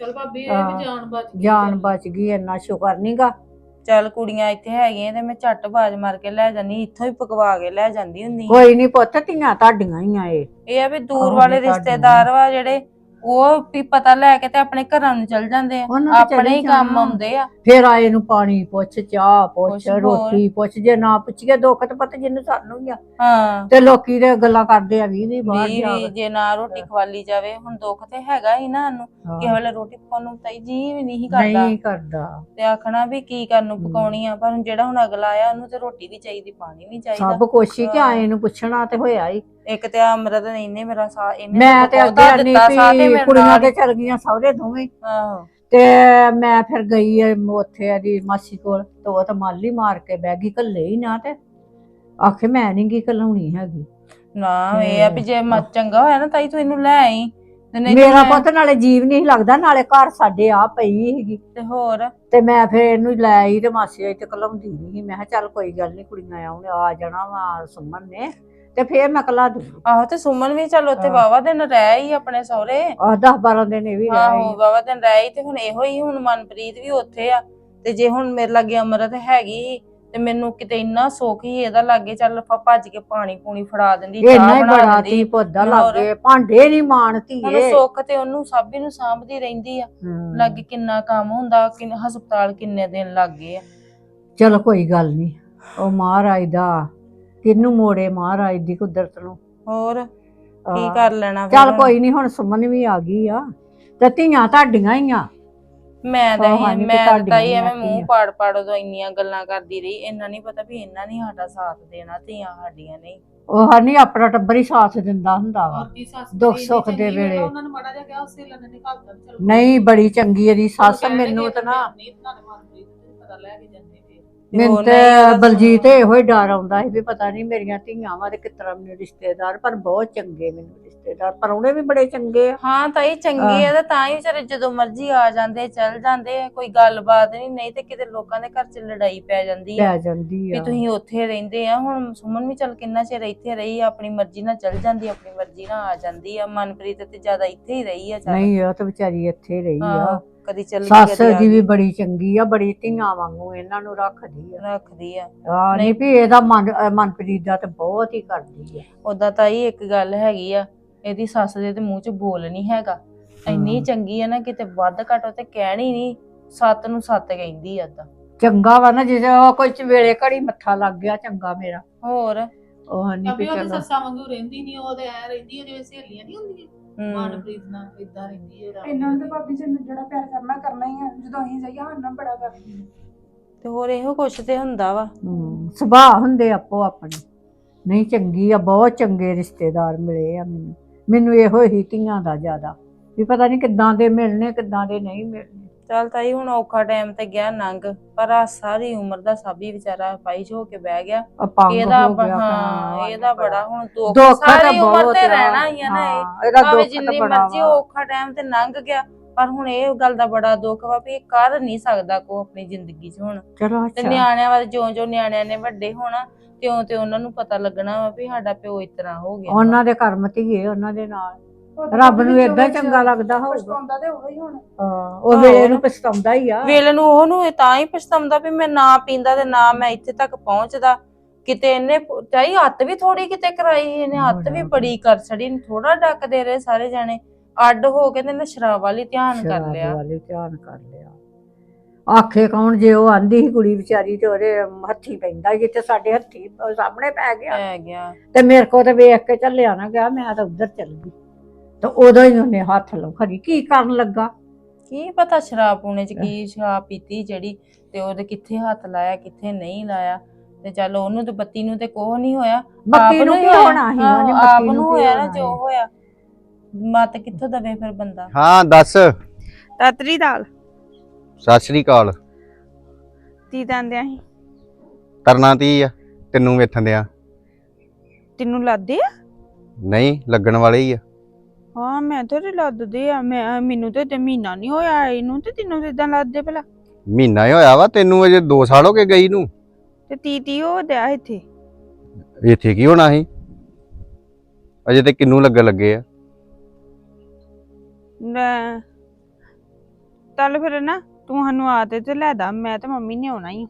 ਚਲ ਭਾਬੀ ਇਹ ਵੀ ਜਾਨ ਬਚ ਜਾਨ ਬਚ ਗਈ ਇੰਨਾ ਸ਼ੁਕਰ ਨਹੀਂਗਾ ਚੱਲ ਕੁੜੀਆਂ ਇੱਥੇ ਹੈਗੀਆਂ ਤੇ ਮੈਂ ਝੱਟ ਬਾਜ ਮਾਰ ਕੇ ਲੈ ਜਾਂਦੀ ਇੱਥੋਂ ਹੀ ਪਕਵਾ ਕੇ ਲੈ ਜਾਂਦੀ ਹੁੰਦੀ। ਕੋਈ ਨਹੀਂ ਪੁੱਤ ਧੀਆਂ ਤੁਹਾਡੀਆਂ ਹੀ ਆ ਇਹ। ਇਹ ਆ ਵੀ ਦੂਰ ਆਹੋ, ਵਾਲੇ ਰਿਸ਼ਤੇਦਾਰ ਵਾ ਜਿਹੜੇ ਉਹ ਵੀ ਪਤਾ ਲੈ ਕੇ ਤੇ ਆਪਣੇ ਘਰਾਂ ਨੂੰ ਚਲ ਜਾਂਦੇ ਆ। ਉਹਨਾਂ ਨੇ ਆਪਣੇ ਹੀ ਕੰਮ ਜਾਣਾ। ਆਉਂਦੇ ਆ। ਫੇਰ ਆਏ ਨੂੰ ਪਾਣੀ ਪੁੱਛ ਚਾਹ ਪੁੱਛ ਪੁੱਛ, ਹੋਰ। ਰੋਟੀ ਪੁੱਛ ਜੇ ਨਾ ਪੁੱਛੀਏ ਦੁੱਖ ਤੇ ਪਤਾ ਜਿੰਨੂੰ ਸਾਨੂੰ ਹੀ ਆ। ਹਾਂ। ਤੇ ਲੋਕੀ ਤੇ ਗੱਲਾਂ ਕਰਦੇ ਆ ਵੀ ਵੀ ਬਾਹਰ ਵੀ ਜਾ ਵੀ ਜੇ ਨਾ ਰੋਟੀ ਖਵਾਲੀ ਜਾਵੇ ਹੁਣ ਦੁੱਖ ਤੇ ਹੈਗਾ ਹੀ ਨਾ ਸਾਨੂੰ। ਕਿਸੇ ਵੇਲੇ ਰੋਟੀ ਪਕਾਉਣ ਨੂੰ ਤਾਈ ਜੀ ਵੀ ਨਹੀਂ ਕਰਦਾ। ਨਹੀਂ ਕਰਦਾ। ਤੇ ਆਖਣਾ ਵੀ ਕੀ ਕਰਨ ਨੂੰ। ਪਕਾਉਣੀ ਆ ਪਰ ਹੁਣ ਜਿਹੜਾ ਹੁਣ ਅਗਲਾ ਆਇਆ ਉਹਨੂੰ ਤੇ ਰੋਟੀ ਵੀ ਚਾਹੀਦੀ ਪਾਣੀ ਵੀ ਚਾਹੀਦਾ। ਸਭ ਕੋਸ਼ਿਸ਼ ਕਿ ਹਾਂ। ਆਏ ਨੂੰ ਪੁੱਛਣਾ ਤੇ ਹੋਇਆ ਹੀ। ਇੱਕ ਤੇ ਅਮਰਤ ਨੇ ਇਹਨੇ ਮੇਰਾ ਸਾਥ ਇਹਨੇ ਮੈਂ ਤੇ ਅੱਗੇ ਨਹੀਂ ਮੇਰੇ ਕੁੜੀਆਂ ਹੀ- ਚਲ ਗਈਆਂ ਸਹੁਰੇ ਦੋਵੇਂ। ਆਹੋ। ਤੇ ਮੈਂ ਫਿਰ ਗਈ ਉੱਥੇ ਇਹਦੀ ਮਾਸੀ ਕੋਲ ਤੇ ਉਹ ਤਾਂ ਮਾਲੀ ਮਾਰ ਕੇ ਬਹਿ ਗਈ ਕੱਲੇ ਹੀ ਨਾ ਤੇ। ਆਖੇ ਮੈਂ ਨਹੀਂ ਗੀ ਘਲਾਉਣੀ ਹੈਗੀ। ਨਾ ਇਹ ਆ ਵੀ ਜੇ ਮ- ਚੰਗਾ ਹੋਇਆ ਨਾ ਤਾਈ ਤੂੰ ਇਹਨੂੰ ਲੈ ਆਈ। ਤੇ ਨਹੀਂ ਤੇ ਮੇਰਾ ਪੁੱਤ ਨਾਲੇ ਜੀਵ ਨਹੀਂ ਲੱਗਦਾ ਨਾਲੇ ਘਰ ਸਾਡੇ ਆ ਪਈ ਸੀਗੀ। ਤੇ ਹੋਰ? ਤੇ ਮੈਂ ਫਿਰ ਇਹਨੂੰ ਲੈ ਆਈ ਤੇ ਮਾਸੀ ਤੇ ਕਲਾਉਂਦੀ ਨਹੀਂ ਸੀ। ਮੈਂ ਕਿਹਾ ਚੱਲ ਕੋਈ ਗੱਲ ਨਹੀਂ ਕੁੜੀਆਂ ਆਉਣ ਆ ਜਾਣਾ ਵਾ ਸੁਮਨ ਨੇ। ਤੇ ਫਿਰ ਮੈਂ ਕਲਾ ਦੂੰ। ਆਹੋ ਤੇ ਸੁਮਨ ਵੀ ਚੱਲ ਉੱਥੇ। ਵਾਵਾ ਦਿਨ ਰਹਿ ਹੀ ਆਪਣੇ ਸਹੁਰੇ। ਆ 10 12 ਦਿਨ ਇਹ ਵੀ ਰਹਿ ਆਹੋ ਵਾਵਾ ਦਿਨ ਰਹਿ ਹੀ ਤੇ ਹੁਣ ਇਹੋ ਹੀ ਹੁਣ ਮਨਪ੍ਰੀਤ ਵੀ ਉੱਥੇ ਆ। ਤੇ ਜੇ ਹੁਣ ਮੇਰੇ ਲਾਗੇ ਅਮਰਤ ਹੈਗੀ ਤੇ ਮੈਨੂੰ ਕਿਤੇ ਇੰਨਾ ਸੁੱਖ ਹੀ ਇਹਦਾ ਲਾਗੇ ਚੱਲ ਭੱਜ ਕੇ ਪਾਣੀ ਪੂਣੀ ਫੜਾ ਦਿੰਦੀ ਇੰਨਾ ਹੀ ਬੜਾ। ਤੀ ਪੁੱਦਾ। ਲੱਗੇ ਭਾਂਡੇ ਨਹੀਂ ਮਾਣਤੀ ਹੁਣ ਸੁੱਖ ਤੇ ਉਹਨੂੰ ਸਭ ਨੂੰ ਸਾਂਭਦੀ ਰਹਿੰਦੀ ਆ। ਲਾਗੇ ਕਿੰਨਾ ਕੰਮ ਹੁੰਦਾ ਕਿੰਨੇ ਹਸਪਤਾਲ ਕਿੰਨੇ ਦਿਨ ਲੱਗੇ ਆ। ਚਲ ਕੋਈ ਗੱਲ ਨਹੀਂ ਉਹ ਮਹਾਰਾਜ ਦਾ ਕਿਹਨੂੰ ਮੋੜੇ ਮਹਾਰਾਜ ਦੀ ਕੁਦਰਤ ਨੂੰ? ਹੋਰ ਕੀ। ਕਰ ਲੈਣਾ ਫਿਰ? ਚੱਲ? ਕੋਈ ਨਹੀਂ ਹੁਣ ਸੁਮਨ ਵੀ ਆ ਗਈ ਆ। ਤੇ ਧੀਆਂ ਤੁਹਾਡੀਆਂ ਹੀ ਆ। ਮੈਂ ਤਾਂ ਹੀ ਹਾਂਜੀ, ਮੈਂ ਤੇ ਹੀ ਐਵੇਂ ਮੂੰਹ ਆ। ਪਾੜ ਪਾੜ ਉਦੋਂ ਇੰਨੀਆਂ ਗੱਲਾਂ ਕਰਦੀ ਰਹੀ। ਇਹਨਾਂ ਨਹੀਂ ਪਤਾ ਵੀ ਇਹਨਾਂ ਨਹੀਂ ਸਾਡਾ ਸਾਥ ਦੇਣਾ ਧੀਆਂ ਸਾਡੀਆਂ ਨਹੀਂ। ਉਹ ਹਨੀ ਆਪਣਾ ਟੱਬਰ ਹੀ ਸਾਥ ਦਿੰਦਾ ਹੁੰਦਾ ਵਾ। ਦੁੱਖ ਸੁੱਖ ਦੇ ਵੇਲੇ। ਉਹਨਾਂ ਨੂੰ ਮੜਾ ਜਾ ਗਿਆ ਉਸੇ ਲੰਨ ਨਿਕਾਲ ਕਰ ਚਲ। ਨਹੀਂ ਬੜੀ ਚੰਗੀ ਇਹਦੀ ਸੱਸ ਮੈਨੂੰ ਤਾਂ ਨਾ। ਪਤਾ ਲੈ ਕੇ ਜਾਂਦੇ। ਫਿਰ ਤੇ ਮੈਨੂੰ ਤੇ ਬਲਜੀਤ ਇਹੋ ਹੀ ਡਰ ਆਉਂਦਾ ਸੀ ਵੀ ਪਤਾ ਨਹੀਂ ਮੇਰੀਆਂ ਧੀਆਂ ਵਾ ਤੇ ਕਿਸ ਤਰ੍ਹਾਂ ਮੈਨੂੰ ਰਿਸ਼ਤੇਦਾਰ ਪਰ ਬਹੁਤ ਚੰਗੇ ਮੈਨੂੰ ਰਿਸ਼ਤੇਦਾਰ ਪਰ ਉਹਨੇ ਵੀ ਬੜੇ ਚੰਗੇ ਆ। ਹਾਂ ਤਾਈ ਚੰਗੀ ਆ ਤੇ ਤਾਂ ਹੀ ਵਿਚਾਰੇ ਜਦੋਂ ਮਰਜ਼ੀ ਆ ਜਾਂਦੇ ਚੱਲ ਜਾਂਦੇ ਆ, ਕੋਈ ਗੱਲਬਾਤ ਨਹੀਂ ਨਹੀਂ ਤੇ ਕਿਤੇ ਲੋਕਾਂ ਦੇ ਘਰ 'ਚ ਲੜਾਈ ਪੈ ਜਾਂਦੀ ਆ। ਲੈ ਜਾਂਦੀ ਵੀ ਆ ਤੁਸੀਂ ਉੱਥੇ ਰਹਿੰਦੇ ਆ ਹੁਣ ਸੁਮਨ ਵੀ ਚੱਲ ਕਿੰਨਾ ਚਿਰ ਇੱਥੇ ਰਹੀ ਆ ਆਪਣੀ ਮਰਜ਼ੀ ਨਾਲ ਚੱਲ ਜਾਂਦੀ ਆ, ਆਪਣੀ ਮਰਜ਼ੀ ਨਾਲ ਆ ਜਾਂਦੀ ਆ। ਮਨਪ੍ਰੀਤ ਤੇ ਜ਼ਿਆਦਾ ਇੱਥੇ ਹੀ ਰਹੀ ਆ ਚੱਲ ਨਹੀਂ ਉਹ ਤਾਂ ਵਿਚਾਰੀ ਇੱਥੇ ਰਹੀ ਆ। ਕਦੀ ਚੱਲ ਗਈ ਸੱਸ ਕਦੀ ਆ ਦੀ ਵੀ ਬੜੀ ਚੰਗੀ ਆ ਬੜੀ ਧੀਆਂ ਵਾਂਗੂ ਇਹਨਾਂ ਨੂੰ ਰੱਖਦੀ ਆ। ਰੱਖਦੀ ਆ। ਆ ਨਹੀਂ ਵੀ ਇਹਦਾ ਮਨ ਮਨਪ੍ਰੀਤ ਦਾ ਤੇ ਬਹੁਤ ਹੀ ਕਰਦੀ ਆ। ਉਦਾਂ ਤਾਂ ਹੀ ਇੱਕ ਗੱਲ ਹੈਗੀ ਆ ਇਹਦੀ ਸੱਸ ਦੇ ਤੇ ਮੂੰਹ 'ਚ ਬੋਲ ਨਹੀਂ ਹੈਗਾ। ਇੰਨੀ। ਚੰਗੀ ਆ ਨਾ ਕਿਤੇ ਵੱਧ ਘੱਟ ਉਹ ਤੇ ਕਹਿਣੀ ਨਹੀਂ ਸੱਤ ਨੂੰ ਸੱਤ ਕਹਿੰਦੀ ਆ ਏਦਾਂ ਚੰਗਾ ਵਾ ਨਾ ਜਿਵੇਂ ਉਹ ਕੋਈ ਵੇਲੇ ਘੜੀ ਮੱਥਾ ਲੱਗ ਗਿਆ ਚੰਗਾ ਮੇਰਾ। ਹੋਰ? ਉਹ ਨਹੀਂ ਵੀ ਉਹਦੀ ਚਲੋ ਸੱਸਾਂ ਵਾਂਗੂ ਰਹਿੰਦੀ ਨਹੀਂ ਉਹ ਤੇ ਐ ਰਹਿੰਦੀ ਹੈ ਜਿਵੇਂ ਸਹੇਲੀਆਂ ਨਹੀਂ ਹੁੰਦੀਆਂ। ਹਮ, ਮਨਪ੍ਰੀਤ ਨਾਲ ਇਦਾਂ ਰਹਿੰਦੀ ਹੈ ਰਾਮ ਇਹਨਾਂ ਨੂੰ। ਤੇ ਭਾਬੀ ਜੀ ਨੇ ਜਿਹੜਾ ਪਿਆਰ ਕਰਨਾ ਕਰਨਾ ਹੀ ਆ। ਜਦੋਂ ਅਸੀਂ ਜਾਈਏ ਹਾਂ ਨਾ ਬੜਾ ਕਰਦੀ ਤੇ ਹੋਰ ਇਹੋ ਕੁਛ ਤੇ ਹੁੰਦਾ ਵਾ। ਸੁਭਾਅ ਹੁੰਦੇ ਆਪੋ ਆਪਣੇ ਨਹੀਂ ਚੰਗੀ ਆ ਬਹੁਤ ਚੰਗੇ ਰਿਸ਼ਤੇਦਾਰ ਮਿਲੇ ਆ ਮੈਨੂੰ। ਮੈਨੂੰ ਇਹੋ ਹੀ ਧੀਆਂ ਦਾ ਜ਼ਿਆਦਾ। ਵੀ ਪਤਾ ਨਹੀਂ ਕਿੱਦਾਂ ਦੇ ਮਿਲਣੇ ਕਿੱਦਾਂ ਦੇ ਨਹੀਂ ਮਿਲਣੇ ਚੱਲ ਤਾਈ ਹੁਣ ਔਖਾ ਟਾਈਮ ਤੇ ਗਿਆ ਨੰਗ ਪਰ ਆ ਸਾਰੀ ਉਮਰ ਦਾ ਸਾਬੀ ਵਿਚਾਰਾ ਪਾਈਸ਼ ਹੋ ਕੇ ਬਹਿ ਗਿਆ। ਅਪੰਗ ਇਹਦਾ ਹੋ ਗਿਆ ਹਾਂ ਭਰਾ, ਇਹਦਾ ਬੜਾ ਹੁਣ ਦੁੱਖ। ਦੁੱਖ ਤਾਂ ਸਾਰੀ ਉਮਰ ਬਹੁਤ ਤੇ ਆ। ਰਹਿਣਾ ਹੀ ਆ ਨਾ ਇਹ। ਇਹਦਾ ਦੁੱਖ ਤਾਂ ਜਿੰਨੀ ਬੜਾ ਮਰਜ਼ੀ ਵਾ। ਔਖਾ ਟਾਈਮ ਤੇ ਲੰਘ ਗਿਆ ਪਰ ਹੁਣ ਇਹ ਗੱਲ ਦਾ ਬੜਾ ਦੁੱਖ ਵਾ ਵੀ ਇਹ ਕਰ ਨਹੀਂ ਸਕਦਾ ਕੋ ਆਪਣੀ ਜ਼ਿੰਦਗੀ 'ਚ ਹੁਣ। ਚਲੋ ਤੇ ਅੱਛਾ। ਨਿਆਣਿਆਂ ਵਾਲੇ ਜਿਉਂ ਜਿਉਂ ਨਿਆਣਿਆਂ ਨੇ ਵੱਡੇ ਹੋਣਾ ਤਿਉਂ ਤੇ ਉਹਨਾਂ ਨੂੰ ਪਤਾ ਲੱਗਣਾ ਵਾ ਵੀ ਸਾਡਾ ਪਿਓ ਇਸ ਤਰ੍ਹਾਂ ਹੋ ਗਿਆ। ਉਹਨਾਂ ਦੇ ਕਰਮ ਧੀਏ ਉਹਨਾਂ ਦੇ ਨਾਲ। ਰੱਬ ਨੂੰ ਏਦਾਂ ਚੰਗਾ ਲੱਗਦਾ ਹੋਊਗਾ। ਪਛਤਾਉਂਦਾ ਤੇ ਹੋਵੇ ਹੀ ਹੁਣ। ਹਾਂ, ਉਹ ਵੇਲੇ ਨੂੰ ਪਛਤਾਉਂਦਾ ਹੀ ਆ। ਵੇਲੇ ਨੂੰ ਉਹਨੂੰ ਇਹ ਤਾਂ ਹੀ ਪਛਤਾਉਂਦਾ ਵੀ ਮੈਂ ਨਾ ਪੀਂਦਾ ਤੇ ਨਾ ਮੈਂ ਇੱਥੇ ਤੱਕ ਪਹੁੰਚਦਾ। ਕਿਤੇ ਇਹਨੇ ਚਾਹੀ ਹੱਥ ਵੀ ਥੋੜੀ ਕਿਤੇ ਕਰਾਈ ਇਹਨੇ ਹੱਥ ਵੀ ਬੜਾ। ਬੜੀ ਕਰ ਛੜੀ ਥੋੜਾ ਡੱਕਦੇ ਰਹੇ ਸਾਰੇ ਜਾਣੇ। ਅੱਡ ਹੋ ਕੇ ਤੇ ਇਹਨੇ ਸ਼ਰਾਬ ਵਾਲੀ ਧਿਆਨ ਕਰ ਸ਼ਰਾਬ ਲਿਆ। ਵਾਲੇ ਧਿਆਨ ਕਰ ਲਿਆ। ਆਖੇ ਕੌਣ ਜੇ ਉਹ ਆਂਦੀ ਸੀ ਕੁੜੀ ਵਿਚਾਰੀ ਤੇ ਉਹਦੇ ਹੱਥੀ ਪੈਂਦਾ ਜਿੱਥੇ ਸਾਡੇ ਹੱਥੀ ਉਹ ਸਾਹਮਣੇ ਪੈ ਗਿਆ। ਪੈ ਗਿਆ। ਤੇ ਮੇਰੇ ਕੋ ਤੇ ਵੇਖ ਕੇ ਚੱਲਿਆ ਨਾ ਗਿਆ ਮੈਂ ਤਾਂ ਉੱਧਰ ਚੱਲ ਗਈ। ਤੇ ਉਦੋਂ ਹੀ ਉਹਨੇ ਹੱਥ ਲਓ ਖਰੀ ਕੀ ਕਰਨ ਲੱਗਾ? ਕੀ ਪਤਾ ਸ਼ਰਾਬ ਪੂਣੇ ਚ ਕੀ ਸ਼ਰਾਬ ਪੀਤੀ ਜਿਹੜੀ ਤੇ ਉਹਦੇ ਕਿੱਥੇ ਹੱਥ ਲਾਇਆ ਕਿੱਥੇ ਨਹੀਂ ਲਾਇਆ। ਤੇ ਚੱਲ ਉਹਨੂੰ ਤੇ ਬੱਤੀ ਨੂੰ ਤੇ ਕੋਹ ਨਹੀਂ ਹੋਇਆ। ਬੱਤੀ ਆਪ ਨੂੰ ਕੀ ਹੋਇਆ। ਹੋਣਾ ਸੀ ਹਾਂ, ਉਹਨੇ ਆਪ ਬੱਤੀ ਨੂੰ ਨੂੰ ਕੀ ਹੋਇਆ ਨਾ ਹੋਣਾ ਜੋ ਸੀ। ਹੋਇਆ। ਮਤ ਕਿੱਥੋਂ ਦਵੇ ਫਿਰ ਬੰਦਾ? ਹਾਂ ਦੱਸ। ਤਤਰੀ ਦਾਲ ਸਤਿ ਸ੍ਰੀ ਅਕਾਲ। ਤੀ ਦੰਦਿਆਂ ਸੀ ਤਰਨਾ ਤੀ ਆ ਤੈਨੂੰ ਵੇਖਣ ਦਿਆ। ਤੈਨੂੰ ਲੱਦੇ ਆ? ਨਹੀਂ ਲੱਗਣ ਵਾਲੇ ਹੀ ਆ। ਹਾਂ ਮੈਂ ਤੇ ਲੱਦਦੇ ਆ। ਮੈਂ ਮੈਨੂੰ ਤੇ ਤੇ ਮਹੀਨਾ ਨਹੀਂ ਹੋਇਆ ਇਹਨੂੰ ਤੇ ਤੈਨੂੰ ਇਦਾਂ ਲੱਦਦੇ ਭਲਾ? ਮਹੀਨਾ ਹੀ ਹੋਇਆ ਵਾ ਤੈਨੂੰ ਅਜੇ 2 ਸਾਲ ਹੋ ਗਏ ਗਈ ਨੂੰ। ਤੇ ਤੀ ਤੀ ਹੋ ਦਿਆ ਇੱਥੇ? ਇੱਥੇ ਕੀ ਹੋਣਾ ਸੀ? ਅਜੇ ਤੇ ਕਿੰਨੂੰ ਲੱਗਣ ਲੱਗੇ ਆ? ਲੈ ਚੱਲ ਫਿਰ ਨਾ, ਤੂੰ ਸਾਨੂੰ ਆ ਤੇ ਤੇ ਲੈ ਦਾ, ਮੈਂ ਤੇ ਮੰਮੀ ਨੇ ਆਉਣਾ ਹੀ ਆ।